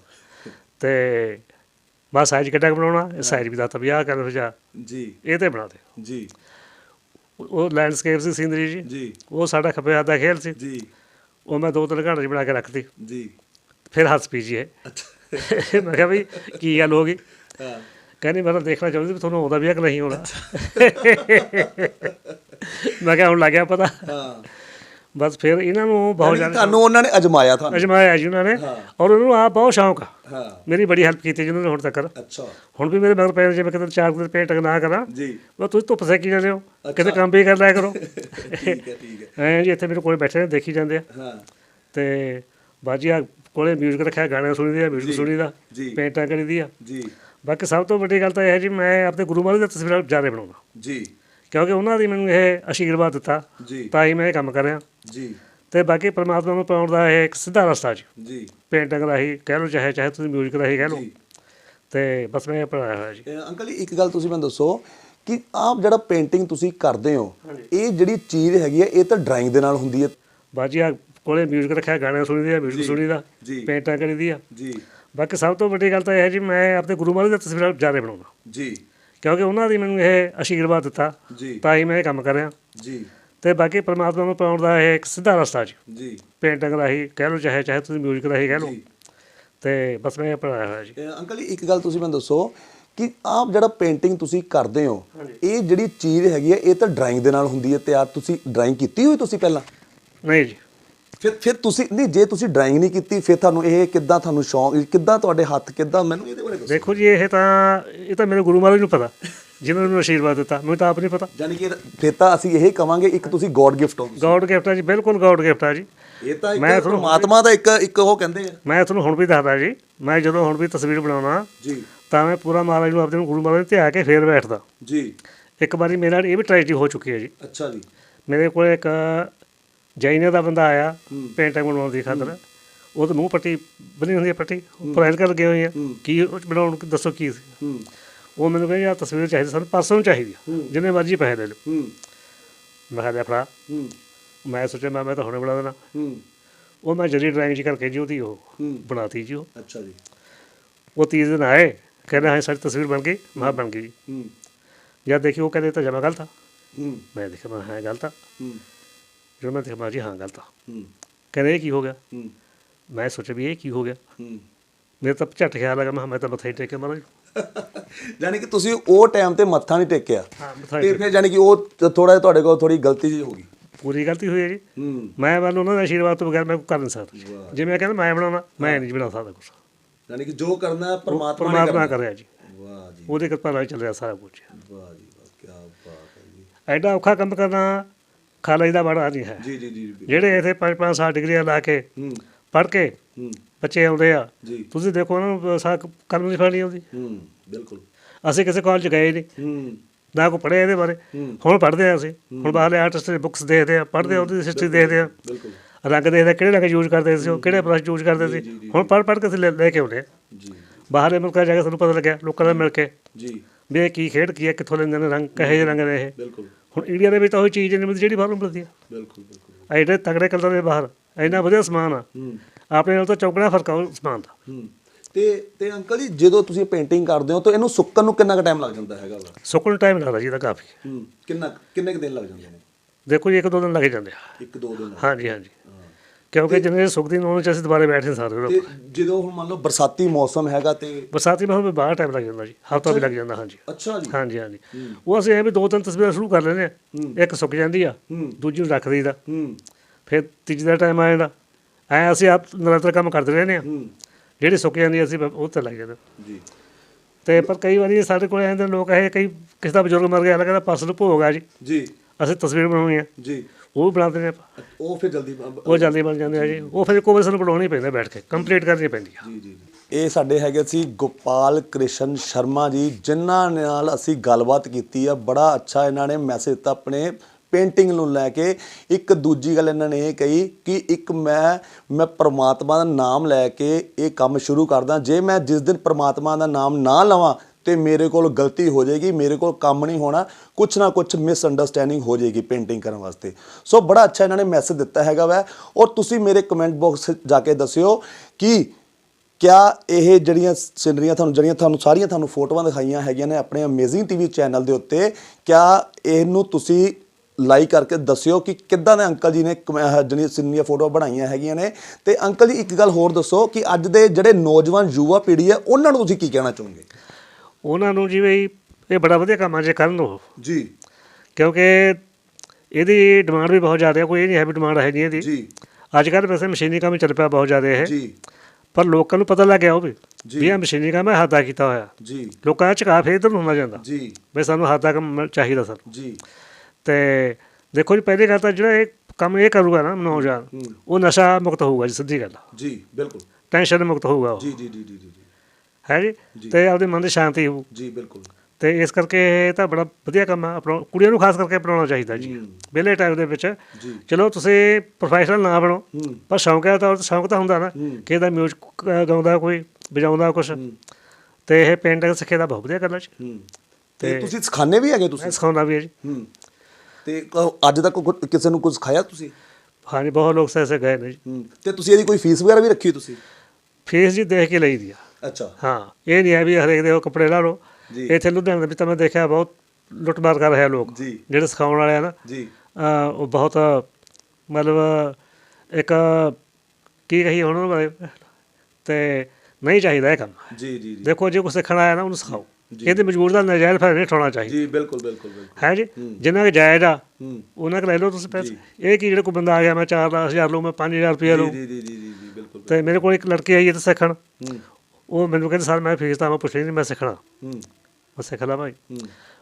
[SPEAKER 1] ਤੇ ਬਸ ਸਾਈਜ਼ ਕਿੱਡਾ ਕੁ ਬਣਾਉਣਾ? ਇਹ ਸਾਈਜ਼ ਵੀ ਦੱਸਤਾ ਵੀ ਆਹ ਕਰ ਜਾ
[SPEAKER 2] ਜੀ।
[SPEAKER 1] ਇਹ ਤੇ ਬਣਾ ਦੇ।
[SPEAKER 2] ਜੀ।
[SPEAKER 1] ਉਹ ਲੈਂਡਸਕੇਪ ਸੀ ਸਿੰਦਰੀ ਜੀ।
[SPEAKER 2] ਜੀ।
[SPEAKER 1] ਉਹ ਸਾਡਾ ਹੱਥ ਦਾ ਖੇਲ ਸੀ।
[SPEAKER 2] ਜੀ।
[SPEAKER 1] ਉਹ ਮੈਂ ਦੋ ਤਿੰਨ ਘੰਟੇ 'ਚ ਬਣਾ ਕੇ ਰੱਖਤੀ।
[SPEAKER 2] ਜੀ।
[SPEAKER 1] ਫਿਰ ਹੱਸ ਪੀ ਜੀ
[SPEAKER 2] ਅੱਛਾ।
[SPEAKER 1] ਮੈਂ ਕਿਹਾ ਵੀ ਕੀ ਗੱਲ ਹੋ ਗਈ?
[SPEAKER 2] ਹਾਂ।
[SPEAKER 1] ਕਹਿੰਦੀ ਮੈਂ ਤਾਂ ਦੇਖਣਾ ਚਾਹੁੰਦੀ ਵੀ ਤੁਹਾਨੂੰ ਆਉਂਦਾ ਵੀ ਆ ਕਿ ਨਹੀਂ ਆਉਣਾ। ਮੈਂ ਕਿਹਾ ਹੁਣ ਲੱਗ ਗਿਆ ਪਤਾ।
[SPEAKER 2] ਹਾਂ।
[SPEAKER 1] ਬਸ ਫਿਰ ਇਹਨਾਂ ਨੂੰ ਬਹੁਤ ਜ਼ਿਆਦਾ
[SPEAKER 2] ਤੁਹਾਨੂੰ ਉਹਨਾਂ ਨੇ ਅਜਮਾਇਆ ਤੁਹਾਨੂੰ?
[SPEAKER 1] ਅਜਮਾਇਆ ਜੀ ਉਹਨਾਂ ਨੇ।
[SPEAKER 2] ਹਾਂ।
[SPEAKER 1] ਔਰ ਉਹਨਾਂ ਨੂੰ ਆ ਬਹੁਤ ਸ਼ੌਂਕ ਆ।
[SPEAKER 2] ਹਾਂ।
[SPEAKER 1] ਮੇਰੀ ਬੜੀ ਹੈਲਪ ਕੀਤੀ ਜਿਹਨਾਂ ਨੇ ਹੁਣ ਤੱਕ
[SPEAKER 2] ਅੱਛਾ।
[SPEAKER 1] ਹੁਣ ਵੀ ਮੇਰੇ ਮਗਰ ਪੈ ਜੇ ਮੈਂ ਕਿਤੇ ਚਾਰ ਦਿਨ ਪੇਂਟ ਨਾ ਕਰਾਂ
[SPEAKER 2] ਜੀ।
[SPEAKER 1] ਉਹ ਤੁਸੀਂ ਧੁੱਪ ਸੇਕੀ ਜਾਂਦੇ ਹੋ। ਕਿਤੇ ਕੰਮ ਵੀ ਕਰ ਲਿਆ ਕਰੋ।
[SPEAKER 2] ਠੀਕ ਹੈ ਠੀਕ ਹੈ।
[SPEAKER 1] ਐਂ ਜੀ ਇੱਥੇ ਮੇਰੇ ਕੋਲ ਬੈਠੇ ਨੇ ਦੇਖੀ ਜਾਂਦੇ ਆ।
[SPEAKER 2] ਹਾਂ।
[SPEAKER 1] ਤੇ ਬਾਜੀ ਆ ਕੋਲੇ ਮਿਊਜ਼ਿਕ ਰੱਖਿਆ ਗਾਣੇ ਸੁਣੀਦੇ ਆ ਮਿਊਜ਼ਿਕ
[SPEAKER 2] ਜੀ।
[SPEAKER 1] ਸੁਣੀਦਾ ਪੇਂਟਾਂ ਕਰੀਦੀ ਆ।
[SPEAKER 2] ਜੀ।
[SPEAKER 1] ਬਾਕੀ ਸਭ ਤੋਂ ਵੱਡੀ ਗੱਲ ਤਾਂ ਇਹ ਹੈ ਜੀ ਮੈਂ ਆਪਣੇ ਗੁਰੂ ਮਹਾਰਾਜ ਦੀਆਂ ਤਸਵੀਰਾਂ ਜ਼ਿਆਦਾ ਬਣਾਉਂਦਾ।
[SPEAKER 2] ਜੀ।
[SPEAKER 1] ਕਿਉਂਕਿ ਉਹਨਾਂ ਦੀ ਮੈਨੂੰ ਇਹ ਆਸ਼ੀਰਵਾਦ ਦਿੱਤਾ
[SPEAKER 2] ਜੀ।
[SPEAKER 1] ਤਾਂ ਹੀ ਮੈਂ ਇਹ ਕੰਮ ਕਰ ਰਿਹਾ।
[SPEAKER 2] ਜੀ।
[SPEAKER 1] ਤੇ ਬਾਕੀ ਪਰਮਾਤਮਾ ਨੂੰ ਪਾਉਣ ਦਾ ਇਹ ਇੱਕ ਸਿੱਧਾ ਰਸਤਾ ਜੀ।
[SPEAKER 2] ਜੀ।
[SPEAKER 1] ਪੇਂਟਿੰਗ ਰਾਹੀਂ ਕਹਿ ਲਓ ਚਾਹੇ ਚਾਹੇ ਤੁਸੀਂ ਮਿਊਜ਼ਿਕ ਰਾਹੀਂ ਕਹਿ ਲਓ। ਤੇ ਬਸ ਮੈਂ ਇਹ ਪੜਾਇਆ ਹੋਇਆ ਜੀ।
[SPEAKER 2] ਅੰਕਲ ਜੀ, ਇੱਕ ਗੱਲ ਤੁਸੀਂ ਮੈਨੂੰ ਦੱਸੋ ਕਿ ਆਪ ਜਿਹੜਾ ਪੇਂਟਿੰਗ ਤੁਸੀਂ ਕਰਦੇ ਹੋ ਇਹ ਜਿਹੜੀ ਚੀਜ਼ ਹੈਗੀ ਹੈ ਇਹ ਤਾਂ ਡਰਾਇੰਗ ਦੇ ਨਾਲ ਹੁੰਦੀ ਹੈ।
[SPEAKER 1] ਬਾਜੀ ਆ ਕੋਲੇ ਮਿਊਜ਼ਿਕ ਰੱਖਿਆ ਗਾਣੇ ਸੁਣੀਦੇ ਆ ਮਿਊਜ਼ਿਕ। ਸੁਣੀਦਾ ਪੇਂਟਾਂ ਕਰੀਦੀ ਆ।
[SPEAKER 2] ਜੀ।
[SPEAKER 1] ਬਾਕੀ ਸਭ ਤੋਂ ਵੱਡੀ ਗੱਲ ਤਾਂ ਇਹ ਹੈ ਜੀ ਮੈਂ ਆਪਣੇ ਗੁਰੂ ਮਹਾਰਾਜ ਦੀਆਂ ਤਸਵੀਰਾਂ ਜ਼ਿਆਦਾ ਬਣਾਉਂਦਾ।
[SPEAKER 2] ਜੀ।
[SPEAKER 1] ਕਿਉਂਕਿ ਉਹਨਾਂ ਦੀ ਮੈਨੂੰ ਇਹ ਆਸ਼ੀਰਵਾਦ ਦਿੱਤਾ
[SPEAKER 2] ਜੀ।
[SPEAKER 1] ਤਾਂ ਹੀ ਮੈਂ ਇਹ ਕੰਮ ਕਰ ਰਿਹਾ।
[SPEAKER 2] ਜੀ।
[SPEAKER 1] ਤੇ ਬਾਕੀ ਪਰਮਾਤਮਾ ਨੂੰ ਪਾਉਣ ਦਾ ਇਹ ਇੱਕ ਸਿੱਧਾ ਰਸਤਾ ਜੀ।
[SPEAKER 2] ਜੀ।
[SPEAKER 1] ਪੇਂਟਿੰਗ ਰਾਹੀਂ ਕਹਿ ਲਓ ਚਾਹੇ ਚਾਹੇ ਤੁਸੀਂ ਮਿਊਜ਼ਿਕ ਰਾਹੀਂ ਕਹਿ ਲਓ। ਤੇ ਬਸ ਮੈਂ ਇਹ ਪੜਾਇਆ ਹੋਇਆ ਜੀ।
[SPEAKER 2] ਅੰਕਲ ਜੀ, ਇੱਕ ਗੱਲ ਤੁਸੀਂ ਮੈਨੂੰ ਦੱਸੋ ਕਿ ਆਪ ਜਿਹੜਾ ਪੇਂਟਿੰਗ ਤੁਸੀਂ ਕਰਦੇ ਹੋ ਇਹ ਜਿਹੜੀ ਚੀਜ਼ ਹੈਗੀ ਹੈ ਇਹ ਤਾਂ ਡਰਾਇੰਗ ਦੇ ਨਾਲ ਹੁੰਦੀ ਹੈ ਤਿਆਰ। ਤੁਸੀਂ ਡਰਾਇੰਗ ਕੀਤੀ ਹੋਈ ਤੁਸੀਂ ਪਹਿਲਾਂ?
[SPEAKER 1] ਨਹੀਂ ਜੀ।
[SPEAKER 2] ਫਿਰ ਫਿਰ ਤੁਸੀਂ ਨਹੀਂ ਜੇ ਤੁਸੀਂ ਡਰਾਇੰਗ ਨਹੀਂ ਕੀਤੀ ਫਿਰ ਤੁਹਾਨੂੰ ਇਹ ਕਿੱਦਾਂ ਤੁਹਾਨੂੰ ਸ਼ੌਂਕ ਕਿੱਦਾਂ ਤੁਹਾਡੇ ਹੱਥ ਕਿੱਦਾਂ? ਮੈਨੂੰ ਇਹਦੇ ਬਾਰੇ ਦੱਸੋ।
[SPEAKER 1] ਦੇਖੋ ਜੀ ਇਹ ਤਾਂ ਇਹ ਤਾਂ ਮੇਰੇ ਗੁਰੂ ਮਹਾਰਾਜ ਨੂੰ ਪਤਾ। ਜਿਨ੍ਹਾਂ ਨੇ ਮੈਨੂੰ ਆਸ਼ੀਰਵਾਦ ਦਿੱਤਾ ਮੈਨੂੰ ਤਾਂ ਆਪ ਨਹੀਂ ਪਤਾ।
[SPEAKER 2] ਯਾਨੀ ਕਿ ਫਿਰ ਤਾਂ ਅਸੀਂ ਇਹ ਕਵਾਂਗੇ ਇੱਕ ਤੁਸੀਂ ਗੋਡ ਗਿਫਟ ਹੋ।
[SPEAKER 1] ਗੋਡ ਗਿਫਟ ਹੈ ਜੀ ਬਿਲਕੁਲ ਗੋਡ ਗਿਫਟ ਹੈ ਜੀ।
[SPEAKER 2] ਇਹ ਤਾਂ
[SPEAKER 1] ਮੈਂ
[SPEAKER 2] ਇੱਕ
[SPEAKER 1] ਤੁਹਾਨੂੰ-
[SPEAKER 2] ਪਰਮਾਤਮਾ ਦਾ ਇੱਕ ਇੱਕ ਉਹ ਕਹਿੰਦੇ ਆ।
[SPEAKER 1] ਮੈਂ ਤੁਹਾਨੂੰ ਹੁਣ ਵੀ ਦੱਸਦਾ ਜੀ ਮੈਂ ਜਦੋਂ ਹੁਣ ਵੀ ਤਸਵੀਰ ਬਣਾਉਣਾ
[SPEAKER 2] ਜੀ।
[SPEAKER 1] ਤਾਂ ਮੈਂ ਪੂਰਾ ਮਹਾਰਾਜ ਨੂੰ ਆਪਣੇ ਨੂੰ ਗੁਰੂ ਮਹਾਰਾਜ ਤੇ ਆ ਕੇ ਫੇਰ ਬੈਠਦਾ।
[SPEAKER 2] ਜੀ।
[SPEAKER 1] ਇੱਕ ਵਾਰੀ ਮੇਰੇ ਨਾਲ ਇਹ ਵੀ ਟ੍ਰੈਜਡੀ ਹੋ ਚੁੱਕੀ ਹੈ ਜੀ।
[SPEAKER 2] ਅੱਛਾ ਜੀ।
[SPEAKER 1] ਮੇਰੇ ਕੋਲ ਇੱਕ ਜੈਨੇ ਦਾ ਬੰਦਾ ਆਇਆ। ਪੇਂਟਿੰਗ ਬਣਾਉਣ ਦੀ ਖਾਤਰ। ਉਹ ਤਾਂ ਮੂੰਹ ਪੱਟੀ ਬਣੀ ਹੁੰਦੀ ਹੈ। ਪੱਟੀ ਉੱਪਰ ਐਨਕਾਂ ਲੱਗੇ ਹੋਏ ਆ।
[SPEAKER 2] ਹੂੰ।
[SPEAKER 1] ਕੀ ਉਹ ਬਣਾਉਣ ਦੱਸੋ ਕੀ ਉਹ ਮੈਨੂੰ ਕਹਿੰਦਾ ਯਾਰ ਤਸਵੀਰ ਚਾਹੀਦੀ ਸਾਨੂੰ ਪਰਸੋਂ ਚਾਹੀਦੀ ਆ। ਜਿੰਨੇ ਮਰਜ਼ੀ ਪੈਸੇ ਲੈ ਲਓ। ਮੈਂ ਕਿਹਾ ਫੜਾ। ਮੈਂ ਸੋਚਿਆ ਮੈਂ ਮੈਂ ਤਾਂ ਹੁਣੇ ਬਣਾ ਦੇਣਾ। ਉਹ ਮੈਂ ਜਰੀ ਡਰਾਇੰਗ ਜੀ ਕਰਕੇ ਜੀ ਉਹਦੀ ਉਹ ਬਣਾਤੀ ਜੀ ਉਹ।
[SPEAKER 2] ਅੱਛਾ ਜੀ।
[SPEAKER 1] ਉਹ ਤੀਜ ਦਿਨ ਆਏ ਕਹਿੰਦਾ ਹਾਂ ਸਾਡੀ ਤਸਵੀਰ ਬਣ ਗਈ। ਮੈਂ ਬਣ ਗਈ ਜੀ। ਜਦ ਦੇਖੀ ਉਹ ਕਹਿੰਦੇ ਤਾਂ ਜਮਾ ਗਲਤ ਆ। ਮੈਂ ਦੇਖਿਆ ਮੈਂ ਹਾਂ ਗਲਤ ਆ। ਜਦੋਂ ਮੈਂ ਦੇਖਿਆ ਮੈਂ ਜੀ ਹਾਂ ਗਲਤ ਆ
[SPEAKER 2] ਹੂੰ।
[SPEAKER 1] ਕਹਿੰਦੇ ਇਹ ਕੀ ਹੋ ਗਿਆ? ਮੈਂ ਸੋਚਿਆ ਵੀ ਇਹ ਕੀ ਹੋ ਗਿਆ? ਮੇਰੇ ਤਾਂ ਝੱਟ ਖਿਆਲ ਆ ਗਿਆ ਮੈਂ ਮੈਂ ਤਾਂ ਮੱਥਾ ਹੀ ਟੇਕਿਆ ਮਹਾਰਾਜ।
[SPEAKER 2] ਯਾਨੀ ਕਿ ਤੁਸੀਂ ਉਹ ਟਾਈਮ ਤੇ ਮੱਥਾ ਨਹੀਂ ਟੇਕਿਆ। ਤੇ ਫਿਰ ਯਾਨੀ ਕਿ ਉਹ ਥੋੜਾ ਜਿਹਾ ਤੁਹਾਡੇ ਕੋਲ ਥੋੜੀ ਗਲਤੀ ਜਿਹੀ ਹੋ ਗਈ।
[SPEAKER 1] ਪੂਰੀ ਗਲਤੀ ਹੋਈ ਹੈ ਜੀ। ਮੈਂ ਲਓ ਉਹਨਾਂ ਦੇ ਆਸ਼ੀਰਵਾਦ ਤੋਂ ਬਗੈਰ ਮੈਂ ਕੁਛ ਕਰ ਨਹੀਂ ਸਕਦਾ। ਜੀ। ਜਿਵੇਂ ਕਹਿੰਦਾ ਮੈਂ ਬਣਾਉਣਾ ਮੈਂ ਨਹੀਂ ਬਣਾ ਸਕਦਾ ਕੁਛ।
[SPEAKER 2] ਯਾਨੀ ਕਿ ਜੋ ਕਰਨਾ ਪਰਮਾਤਮਾ ਨੇ
[SPEAKER 1] ਪਰਮਾਤਮਾ
[SPEAKER 2] ਕਰਨਾ।
[SPEAKER 1] ਕਰ ਰਿਹਾ ਜੀ।
[SPEAKER 2] ਵਾਹ ਜੀ।
[SPEAKER 1] ਉਹਦੇ ਕਿਰਪਾ ਨਾਲ ਚੱਲ ਰਿਹਾ ਸਾਰਾ ਕੁਝ
[SPEAKER 2] ਵਾਹ ਜੀ ਵਾਹ ਕੀ ਬਾਤ ਹੈ ਜੀ।
[SPEAKER 1] ਐਡਾ ਔਖਾ ਕੰਮ ਕਰਨਾ ਖਾਲਾ ਜੀ ਦਾ ਬੜਾ ਨਹੀਂ ਹੈ।
[SPEAKER 2] ਜੀ ਜੀ ਜੀ ਜੀ।
[SPEAKER 1] ਜਿਹੜੇ ਇੱਥੇ 5-5 ਸਾਲ ਡਿਗਰੀਆਂ ਲਾ ਕੇ
[SPEAKER 2] ਹੂੰ।
[SPEAKER 1] ਪੜ੍ਹ ਕੇ
[SPEAKER 2] ਹੂੰ।
[SPEAKER 1] ਬੱਚੇ ਆਉਂਦੇ ਆ
[SPEAKER 2] ਜੀ।
[SPEAKER 1] ਤੁਸੀਂ ਦੇਖੋ ਉਹਨਾਂ ਨੂੰ ਸਾ ਕਰਮ ਨਹੀਂ ਫੜਨੀ ਆਉਂਦੀ।
[SPEAKER 2] ਹੂੰ ਬਿਲਕੁਲ।
[SPEAKER 1] ਅਸੀਂ ਕਿਸੇ ਕਾਲਜ ਗਏ ਨਹੀਂ।
[SPEAKER 2] ਹੂੰ।
[SPEAKER 1] ਨਾ ਕੋ ਪੜ੍ਹੇ ਇਹਦੇ ਬਾਰੇ। ਹੁਣ ਪੜ੍ਹਦੇ ਆ ਅਸੀਂ। ਹੁਣ ਬਾਹਰਲੇ ਆਰਟਿਸਟ ਦੀ ਬੁੱਕਸ ਦੇਖਦੇ ਆ ਪੜ੍ਹਦੇ ਆ ਉਹਦੀ ਹਿਸਟਰੀ ਦੇਖਦੇ ਆ
[SPEAKER 2] ਬਿਲਕੁਲ।
[SPEAKER 1] ਰੰਗ ਦੇਖਦੇ ਕਿਹੜੇ ਰੰਗ ਯੂਜ਼ ਕਰਦੇ ਸੀ ਉਹ ਕਿਹੜੇ ਬ੍ਰਸ਼ ਯੂਜ਼ ਕਰਦੇ ਸੀ। ਹੁਣ ਪੜ੍ਹ ਪੜ੍ਹ ਕੇ ਅਸੀਂ ਲੈ ਕੇ ਆਉਂਦੇ ਆ
[SPEAKER 2] ਜੀ।
[SPEAKER 1] ਬਾਹਰਲੇ ਮੁਲਕਾਂ ਜਾ ਕੇ ਸਾਨੂੰ ਪਤਾ ਲੱਗਿਆ ਲੋਕਾਂ ਨਾਲ ਮਿਲ ਕੇ
[SPEAKER 2] ਜੀ।
[SPEAKER 1] ਵੀ ਇਹ ਕੀ ਖੇਡ ਕੀ ਹੈ ਕਿੱਥੋਂ ਲੈਂਦੇ ਨੇ ਰੰਗ ਕਹੇ ਜਿਹੇ ਰੰਗ ਨੇ ਇਹ।
[SPEAKER 2] ਬਿਲਕੁਲ।
[SPEAKER 1] ਹੁਣ ਇੰਡੀਆ ਦੇ ਵਿੱਚ ਤਾਂ ਉਹ ਚੀਜ਼ ਨਹੀਂ ਮਿਲਦੀ ਜਿਹੜੀ ਬਾਹਰੋਂ ਮਿਲਦੀ ਆ।
[SPEAKER 2] ਬਿਲਕੁਲ ਬਿਲਕੁਲ।
[SPEAKER 1] ਐਡੇ ਤਗੜੇ ਕਲਰ ਦੇ ਬਾਹਰ ਇੰਨਾ ਵਧੀਆ ਸਮਾਨ ਆ। ਆਪਣੇ ਨਾਲ ਤਾਂ ਚੌਕਣਾ ਫ਼ਰਕ ਆ ਸਮਾਨ ਦਾ।
[SPEAKER 2] ਹੂੰ। ਤੇ ਤੇ ਅੰਕਲ ਜੀ ਜਦੋਂ ਤੁਸੀਂ ਪੇਂਟਿੰਗ ਕਰਦੇ ਹੋ ਤਾਂ ਇਹਨੂੰ ਸੁੱਕਣ ਨੂੰ ਕਿੰਨਾ ਕੁ ਟਾਈਮ ਲੱਗ ਜਾਂਦਾ ਹੈਗਾ ਵਾ?
[SPEAKER 1] ਸੁੱਕਣ ਟਾਈਮ ਲੱਗਦਾ ਜੀ ਇਹਦਾ ਕਾਫੀ।
[SPEAKER 2] ਹੂੰ। ਕਿੰਨਾ ਕਿੰਨੇ ਕੁ ਦਿਨ ਲੱਗ ਜਾਂਦੇ ਨੇ?
[SPEAKER 1] ਦੇਖੋ ਜੀ ਇੱਕ ਦੋ ਦਿਨ ਲੱਗ ਜਾਂਦੇ ਆ।
[SPEAKER 2] ਇੱਕ ਦੋ ਦਿਨ।
[SPEAKER 1] ਹਾਂਜੀ ਹਾਂਜੀ। ਕਿਉਂਕਿ ਜਿੰਨੇ ਸੁੱਕਦੀ ਨੂੰ ਅਸੀਂ ਦੁਬਾਰੇ ਬੈਠ ਸਕਦੇ
[SPEAKER 2] ਤੇ ਜਦੋਂ ਹੁਣ ਮੰਨ ਲਓ ਬਰਸਾਤੀ ਮੌਸਮ ਹੈਗਾ ਤੇ
[SPEAKER 1] ਬਰਸਾਤੀ ਮੌਸਮ ਵਿੱਚ ਬਾਹਰ ਟਾਈਮ ਲੱਗ ਜਾਂਦਾ ਜੀ ਹਫ਼ਤਾ ਵੀ ਲੱਗ ਜਾਂਦਾ ਹਾਂਜੀ।
[SPEAKER 2] ਅੱਛਾ ਜੀ।
[SPEAKER 1] ਹਾਂਜੀ ਹਾਂਜੀ। ਉਹ ਅਸੀਂ ਇਹ ਵੀ ਦੋ ਤਿੰਨ ਤਸਵੀਰਾਂ ਸ਼ੁਰੂ ਕਰ
[SPEAKER 2] ਹੂੰ।
[SPEAKER 1] ਆ ਇੱਕ ਸੁੱਕ ਜਾਂਦੀ ਆ ਦੂਜੀ ਨੂੰ ਰੱਖ ਦਈਦਾ। ਫਿਰ ਤੀਜੀ ਦਾ ਟਾਈਮ ਆ ਜਾਂਦਾ। ਐ ਅਸੀਂ ਆਪ ਨਿਰੰਤਰ ਕੰਮ ਕਰਦੇ ਰਹਿੰਦੇ ਆ ਜਿਹੜੀ ਸੁੱਕ ਜਾਂਦੀ ਅਸੀਂ ਉਹ ਤੇ ਲੱਗ ਜਾਂਦੇ
[SPEAKER 2] ਜੀ।
[SPEAKER 1] ਤੇ ਪਰ ਕਈ ਵਾਰੀ ਸਾਡੇ ਕੋਲ ਆਉਂਦੇ ਲੋਕ ਇਹ ਕਈ ਕਿਸੇ ਦਾ ਬਜ਼ੁਰਗ ਮਰ ਗਿਆ ਲੱਗਦਾ ਪਰਸ ਨੂੰ ਭੋਗ ਆ ਜੀ।
[SPEAKER 2] ਜੀ।
[SPEAKER 1] ਅਸੀਂ ਤਸਵੀਰ ਬਣਾਉਣੀ ਆ।
[SPEAKER 2] ਜੀ।
[SPEAKER 1] ਉਹ ਵੀ ਬਣਾਉਂਦੇ ਨੇ ਆਪਾਂ।
[SPEAKER 2] ਉਹ ਫਿਰ ਜਲਦੀ
[SPEAKER 1] ਉਹ ਜਲਦੀ ਬਣ ਜਾਂਦੇ ਆ ਜੀ। ਉਹ ਫਿਰ ਇੱਕੋ ਵਾਰ ਸਾਨੂੰ ਬਣਾਉਣੀ ਪੈਂਦਾ ਬੈਠ ਕੇ। ਕੰਪਲੀਟ ਕਰਨੀ ਪੈਂਦੀ ਆ।
[SPEAKER 2] ਜੀ ਜੀ ਜੀ। ਇਹ ਸਾਡੇ ਹੈਗੇ ਸੀ ਗੋਪਾਲ ਕ੍ਰਿਸ਼ਨ ਸ਼ਰਮਾ ਜੀ ਜਿਨ੍ਹਾਂ ਨਾਲ ਅਸੀਂ ਗੱਲਬਾਤ ਕੀਤੀ ਆ। ਬੜਾ ਅੱਛਾ ਇਹਨਾਂ ਨੇ ਮੈਸੇਜ ਦਿੱਤਾ ਆਪਣੇ ਪੇਂਟਿੰਗ ਨੂੰ ਲੈ ਕੇ। ਇੱਕ ਦੂਜੀ ਗੱਲ ਇਹਨਾਂ ਨੇ ਇਹ ਕਹੀ ਕਿ ਇੱਕ ਮੈਂ ਮੈਂ ਪ੍ਰਮਾਤਮਾ ਦਾ ਨਾਮ ਲੈ ਕੇ ਇਹ ਕੰਮ ਸ਼ੁਰੂ ਕਰਦਾ। ਜੇ ਮੈਂ ਜਿਸ ਦਿਨ ਪ੍ਰਮਾਤਮਾ ਦਾ ਨਾਮ ਨਾ ਲਵਾਂ ਤੇ ਮੇਰੇ ਕੋਲ ਗਲਤੀ ਹੋ ਜਾਏਗੀ, ਮੇਰੇ ਕੋਲ ਕੰਮ ਨਹੀਂ ਹੋਣਾ, ਕੁਛ ਨਾ ਕੁਛ ਮਿਸ ਅੰਡਰਸਟੈਂਡਿੰਗ ਹੋ ਜਾਏਗੀ ਪੇਂਟਿੰਗ ਕਰਨ ਵਾਸਤੇ। ਸੋ ਬੜਾ ਅੱਛਾ ਇਹਨਾਂ ਨੇ ਮੈਸੇਜ ਦਿੱਤਾ ਹੈਗਾ ਵੈ। ਔਰ ਤੁਸੀਂ ਮੇਰੇ ਕਮੈਂਟ ਬਾਕਸ ਜਾ ਕੇ ਦੱਸਿਓ ਕਿ ਕਿਆ ਇਹ ਜਿਹੜੀਆਂ ਸਿਨਰੀਆਂ ਤੁਹਾਨੂੰ, ਜਿਹੜੀਆਂ ਤੁਹਾਨੂੰ, ਸਾਰੀਆਂ ਤੁਹਾਨੂੰ ਫੋਟੋਆਂ ਦਿਖਾਈਆਂ ਹੈਗੀਆਂ ਨੇ ਆਪਣੇ ਅਮੇਜ਼ਿੰਗ ਟੀਵੀ ਚੈਨਲ ਦੇ ਉੱਤੇ, ਕਿਆ ਇਹਨੂੰ ਤੁਸੀਂ ਲਾਈਕ ਕਰਕੇ ਦੱਸਿਓ ਕਿ ਕਿੱਦਾਂ ਦੇ ਅੰਕਲ ਜੀ ਨੇ ਕਮ- ਜਿਹੜੀਆਂ ਸਿਨਰੀਆਂ ਫੋਟੋਆਂ ਬਣਾਈਆਂ ਹੈਗੀਆਂ ਨੇ। ਤੇ ਅੰਕਲ ਜੀ, ਇੱਕ ਗੱਲ ਹੋਰ ਦੱਸੋ ਕਿ ਅੱਜ ਦੇ ਜਿਹੜੇ ਨੌਜਵਾਨ ਯੁਵਾ ਪੀੜ੍ਹੀ ਹੈ, ਉਹਨਾਂ ਨੂੰ ਤੁਸੀਂ ਕੀ ਕਹਿਣਾ ਚਾਹੋਗੇ?
[SPEAKER 1] ਉਹਨਾਂ ਨੂੰ ਜੀ ਵੀ ਇਹ ਬੜਾ ਵਧੀਆ ਕੰਮ ਆ ਜੇ ਕਰਨ ਉਹ।
[SPEAKER 2] ਜੀ।
[SPEAKER 1] ਕਿਉਂਕਿ ਇਹਦੀ ਡਿਮਾਂਡ ਵੀ ਬਹੁਤ ਜ਼ਿਆਦਾ ਹੈ ਕੋਈ ਇਹ ਨਹੀਂ ਹੈ ਵੀ ਡਿਮਾਂਡ ਹੈ ਨਹੀਂ ਇਹਦੀ।
[SPEAKER 2] ਜੀ।
[SPEAKER 1] ਅੱਜ ਕੱਲ੍ਹ ਵੈਸੇ ਮਸ਼ੀਨੀ ਕੰਮ ਚੱਲ ਪਿਆ ਬਹੁਤ ਜ਼ਿਆਦਾ ਇਹ।
[SPEAKER 2] ਜੀ।
[SPEAKER 1] ਪਰ ਲੋਕਾਂ ਨੂੰ ਪਤਾ ਲੱਗ ਗਿਆ ਉਹ ਵੀ
[SPEAKER 2] ਜੀ।
[SPEAKER 1] ਵੀ ਇਹ ਮਸ਼ੀਨੀ ਕੰਮ ਹੈ ਹੱਥਾਂ ਕੀਤਾ ਹੋਇਆ।
[SPEAKER 2] ਜੀ।
[SPEAKER 1] ਲੋਕਾਂ ਦਾ ਝੁਕਾਅ ਫੇਰ ਨੂੰ ਹੁੰਦਾ ਜਾਂਦਾ।
[SPEAKER 2] ਜੀ।
[SPEAKER 1] ਵੀ ਸਾਨੂੰ ਹੱਥ ਕੰਮ ਚਾਹੀਦਾ ਸਾਨੂੰ
[SPEAKER 2] ਜੀ।
[SPEAKER 1] ਤੇ ਦੇਖੋ ਜੀ ਪਹਿਲੀ ਗੱਲ ਤਾਂ ਜਿਹੜਾ ਇਹ ਕੰਮ ਇਹ ਕਰੂਗਾ ਨਾ ਨੌਜਵਾਨ
[SPEAKER 2] ਹੂੰ।
[SPEAKER 1] ਉਹ ਨਸ਼ਾ ਮੁਕਤ ਹੋਊਗਾ ਜੀ ਸਿੱਧੀ ਗੱਲ।
[SPEAKER 2] ਜੀ ਬਿਲਕੁਲ।
[SPEAKER 1] ਟੈਨਸ਼ਨ ਮੁਕਤ ਹੋਊਗਾ
[SPEAKER 2] ਜੀ ਜੀ ਜੀ ਜੀ ਜੀ।
[SPEAKER 1] ਹੈ
[SPEAKER 2] ਜੀ।
[SPEAKER 1] ਤੇ ਆਪਦੇ ਮਨ ਦੀ ਸ਼ਾਂਤੀ ਹੋਊ।
[SPEAKER 2] ਜੀ ਬਿਲਕੁਲ।
[SPEAKER 1] ਤੇ ਇਸ ਕਰਕੇ ਇਹ ਤਾਂ ਬੜਾ ਵਧੀਆ ਕੰਮ ਆ ਆਪਣਾ ਕੁੜੀਆਂ ਨੂੰ ਖਾਸ ਕਰਕੇ ਅਪਣਾਉਣਾ ਚਾਹੀਦਾ ਜੀ। ਵਿਹਲੇ ਟਾਈਮ ਦੇ ਵਿੱਚ ਚਲੋ ਤੁਸੀਂ ਪ੍ਰੋਫੈਸ਼ਨਲ ਨਾ ਬਣੋ ਪਰ ਸ਼ੌਂਕ ਹੈ ਤਾਂ ਸ਼ੌਂਕ ਤਾਂ ਹੁੰਦਾ ਨਾ। ਕਿ ਇਹਦਾ ਮਿਊਜ਼ਿਕ ਗਾਉਂਦਾ ਕੋਈ ਵਜਾਉਂਦਾ ਕੁਛ। ਤੇ ਇਹ ਪੇਂਟਿੰਗ ਸਿੱਖੇ ਦਾ ਬਹੁਤ ਵਧੀਆ ਜੀ।
[SPEAKER 2] ਹੂੰ। ਤੇ ਤੁਸੀਂ ਸਿਖਾਣੇ ਵੀ ਹੈਗੇ ਤੁਸੀਂ?
[SPEAKER 1] ਸਿਖਾਉਂਦਾ ਵੀ ਹੈ ਜੀ।
[SPEAKER 2] ਤੇ ਅੱਜ ਤੱਕ ਕਿਸੇ ਨੂੰ ਕੁਝ ਸਿਖਾਇਆ ਤੁਸੀਂ?
[SPEAKER 1] ਹਾਂਜੀ ਬਹੁਤ ਲੋਕ ਸੈਸੇ ਗਏ ਨੇ ਜੀ।
[SPEAKER 2] ਤੇ ਤੁਸੀਂ ਇਹਦੀ ਕੋਈ ਫੀਸ ਵਗੈਰਾ ਵੀ ਰੱਖੀ ਤੁਸੀਂ?
[SPEAKER 1] ਫੇਸ ਜੀ ਦੇਖ ਕੇ ਲਈ ਦੀ ਆ।
[SPEAKER 2] ਅੱਛਾ।
[SPEAKER 1] ਹਾਂ ਇਹ ਨਹੀਂ ਹੈ ਵੀ ਹਰੇਕ ਦੇ ਉਹ ਕੱਪੜੇ ਲਾ ਲਓ। ਇੱਥੇ ਲੁਧਿਆਣੇ ਦੇ ਵਿੱਚ ਤਾਂ ਮੈਂ ਦੇਖਿਆ ਬਹੁਤ ਲੁੱਟਮਾਰ ਕਰ ਰਹੇ ਲੋਕ। ਜਿਹੜੇ ਸਿਖਾਉਣ ਵਾਲੇ ਆ ਨਾ
[SPEAKER 2] ਜੀ।
[SPEAKER 1] ਉਹ ਬਹੁਤ ਮਤਲਬ ਇੱਕ ਕੀ ਕਹੀ ਹੁਣ ਉਹਨੂੰ ਬਾਰੇ? ਤੇ ਨਹੀਂ ਚਾਹੀਦਾ ਇਹ ਕੰਮ।
[SPEAKER 2] ਜੀ ਜੀ ਜੀ।
[SPEAKER 1] ਦੇਖੋ ਜੇ ਕੋਈ ਸਿੱਖਣ ਆਇਆ ਨਾ ਉਹਨੂੰ ਸਿਖਾਓ। ਇਹਦੇ ਮਜਬੂਰ ਦਾ ਨਜਾਇਜ਼ ਫਾਇਦਾ ਨਹੀਂ ਉਠਾਉਣਾ ਚਾਹੀਦਾ।
[SPEAKER 2] ਜੀ ਬਿਲਕੁਲ ਬਿਲਕੁਲ
[SPEAKER 1] ਹੈ ਜੀ। ਜਿੰਨਾ ਕਿ ਜਾਇਜ਼ ਆ ਉਹਨਾਂ ਕੋਲ ਲੈ ਲਓ ਤੁਸੀਂ ਪੈਸੇ। ਇਹ ਕੀ ਜਿਹੜਾ ਕੋਈ ਬੰਦਾ ਆ ਗਿਆ ਮੈਂ 4000 ਲਊ ਮੈਂ 5000 ਰੁਪਏ ਲਊ।
[SPEAKER 2] ਜੀ ਜੀ ਜੀ ਜੀ ਬਿਲਕੁਲ
[SPEAKER 1] ਤੇ ਮੇਰੇ ਕੋਲ ਇੱਕ ਲੜਕੀ ਆਈ ਹੈ ਤੇ ਸਿੱਖਣ। ਉਹ ਮੈਨੂੰ ਕਹਿੰਦੀ ਸਰ ਮੈਂ ਫੀਸ ਤਾਂ ਮੈਂ ਪੁੱਛਣੀ ਨਹੀਂ ਮੈਂ ਸਿੱਖਣਾ।
[SPEAKER 2] ਹੂੰ।
[SPEAKER 1] ਮੈਂ ਸਿੱਖ ਲਾ ਭਾਈ।
[SPEAKER 2] ਹੂੰ।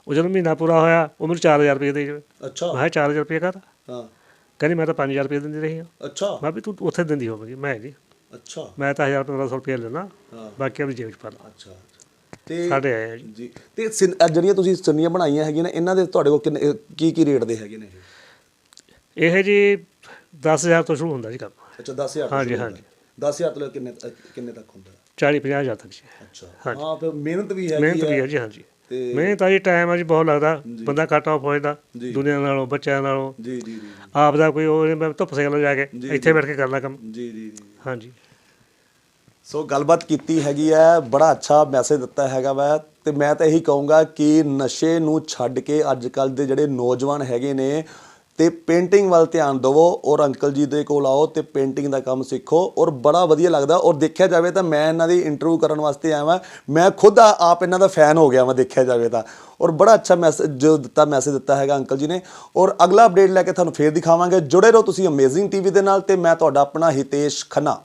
[SPEAKER 1] ਉਹ ਜਦੋਂ ਮਹੀਨਾ ਪੂਰਾ ਹੋਇਆ ਉਹ ਮੈਨੂੰ 4000 ਰੁਪਏ ਦੇ ਜਾਵੇ
[SPEAKER 2] ਅੱਛਾ।
[SPEAKER 1] ਮੈਂ ਕਿਹਾ 4000 ਰੁਪਏ ਕਰ
[SPEAKER 2] ਹਾਂ।
[SPEAKER 1] ਕਹਿੰਦੀ ਮੈਂ ਤਾਂ 5000 ਰੁਪਏ ਦਿੰਦੀ ਰਹੀ ਹਾਂ।
[SPEAKER 2] ਅੱਛਾ।
[SPEAKER 1] ਮੈਂ ਵੀ ਤੂੰ ਉੱਥੇ ਦਿੰਦੀ ਹੋਵੇਗੀ ਮੈਂ ਜੀ
[SPEAKER 2] ਅੱਛਾ।
[SPEAKER 1] ਮੈਂ ਤਾਂ 1000 1500 ਰੁਪਏ ਲੈਣਾ
[SPEAKER 2] ਹਾਂ।
[SPEAKER 1] ਬਾਕੀ ਆਪਣੀ ਜੇਬ 'ਚ ਪਾ ਲਾ।
[SPEAKER 2] ਅੱਛਾ ਤੇ
[SPEAKER 1] ਸਾਡੇ ਆਏ ਜੀ।
[SPEAKER 2] ਤੇ ਜਿਹੜੀਆਂ ਤੁਸੀਂ ਸੰਨੀਆਂ ਬਣਾਈਆਂ ਹੈਗੀਆਂ ਨੇ ਇਹਨਾਂ ਦੇ ਤੁਹਾਡੇ ਕੋਲ ਕਿੰਨੇ ਕੀ ਕੀ ਰੇਟ ਦੇ ਹੈਗੇ ਨੇ ਇਹ?
[SPEAKER 1] ਇਹ ਜੀ 10000 ਤੋਂ ਸ਼ੁਰੂ ਹੁੰਦਾ ਜੀ ਕੰਮ।
[SPEAKER 2] ਅੱਛਾ 10000 ਤੋਂ
[SPEAKER 1] ਹਾਂਜੀ, ਹਾਂਜੀ।
[SPEAKER 2] ਹੁੰਦਾ। 10000 ਤੋਂ ਲੈ ਕੇ ਕਿੰਨੇ ਕਿੰਨੇ ਤੱਕ ਹੁੰਦਾ?
[SPEAKER 1] 40 50000 ਤੱਕ ਜੀ।
[SPEAKER 2] ਅੱਛਾ।
[SPEAKER 1] ਹਾਂਜੀ।
[SPEAKER 2] ਹਾਂ ਫਿਰ ਮਿਹਨਤ ਵੀ ਹੈਗੀ
[SPEAKER 1] ਮਿਹਨਤ ਵੀ ਹੈ ਜੀ ਹਾਂਜੀ।
[SPEAKER 2] ਤੇ
[SPEAKER 1] ਮਿਹਨਤ ਤਾਂ ਜੀ ਟਾਈਮ ਆ ਜੀ ਬਹੁਤ ਲੱਗਦਾ। ਬੰਦਾ ਕੱਟ ਆਫ ਹੋ ਜਾਂਦਾ। ਦੁਨੀਆ ਨਾਲੋਂ ਬੱਚਿਆਂ ਨਾਲੋਂ।
[SPEAKER 2] ਜੀ ਜੀ ਜੀ।
[SPEAKER 1] ਆਪ ਦਾ ਕੋਈ ਉਹ ਮੈਂ ਧੁੱਪ ਸੇਕ ਜਾ ਕੇ ਇੱਥੇ। ਬੈਠ ਕੇ ਕਰਨਾ ਕੰਮ।
[SPEAKER 2] ਜੀ ਜੀ ਜੀ।
[SPEAKER 1] ਹਾਂਜੀ।
[SPEAKER 2] ਸੋ ਗੱਲਬਾਤ ਕੀਤੀ ਹੈਗੀ ਹੈ ਬੜਾ ਅੱਛਾ ਮੈਸੇਜ ਦਿੱਤਾ ਹੈਗਾ ਵਾ। ਤੇ ਮੈਂ ਤਾਂ ਇਹੀ ਕਹੂੰਗਾ ਕਿ ਨਸ਼ੇ ਨੂੰ ਛੱਡ ਕੇ ਅੱਜ ਕੱਲ ਦੇ ਜਿਹੜੇ ਨੌਜਵਾਨ ਹੈਗੇ ਨੇ ਤੇ ਪੇਂਟਿੰਗ ਵੱਲ ਧਿਆਨ ਦਿਵੋ ਔਰ ਅੰਕਲ ਜੀ ਦੇ ਕੋਲ ਆਓ ਤੇ ਪੇਂਟਿੰਗ ਦਾ ਕੰਮ ਸਿੱਖੋ ਔਰ ਬੜਾ ਵਧੀਆ ਲੱਗਦਾ ਔਰ ਦੇਖਿਆ ਜਾਵੇ ਤਾਂ ਮੈਂ ਇਹਨਾਂ ਦੀ ਇੰਟਰਵਿਊ ਕਰਨ ਵਾਸਤੇ ਆਇਆ ਵਾਂ। ਮੈਂ ਖੁਦ ਆਪ ਇਹਨਾਂ ਦਾ ਫੈਨ ਹੋ ਗਿਆ ਵਾਂ ਦੇਖਿਆ ਜਾਵੇ ਤਾਂ। ਔਰ ਬੜਾ ਅੱਛਾ ਮੈਸੇਜ ਜੋ ਦਿੱਤਾ ਮੈਸੇਜ ਦਿੱਤਾ ਹੈਗਾ ਅੰਕਲ ਜੀ ਨੇ। ਔਰ ਅਗਲਾ ਅਪਡੇਟ ਲੈ ਕੇ ਤੁਹਾਨੂੰ ਫੇਰ ਦਿਖਾਵਾਂਗੇ। ਜੁੜੇ ਰਹੋ ਤੁਸੀਂ ਅਮੇਜ਼ਿੰਗ ਟੀਵੀ ਦੇ ਨਾਲ ਤੇ ਮੈਂ ਤੁਹਾਡਾ ਆਪਣਾ ਹਿਤੇਸ਼ ਖੰਨਾ।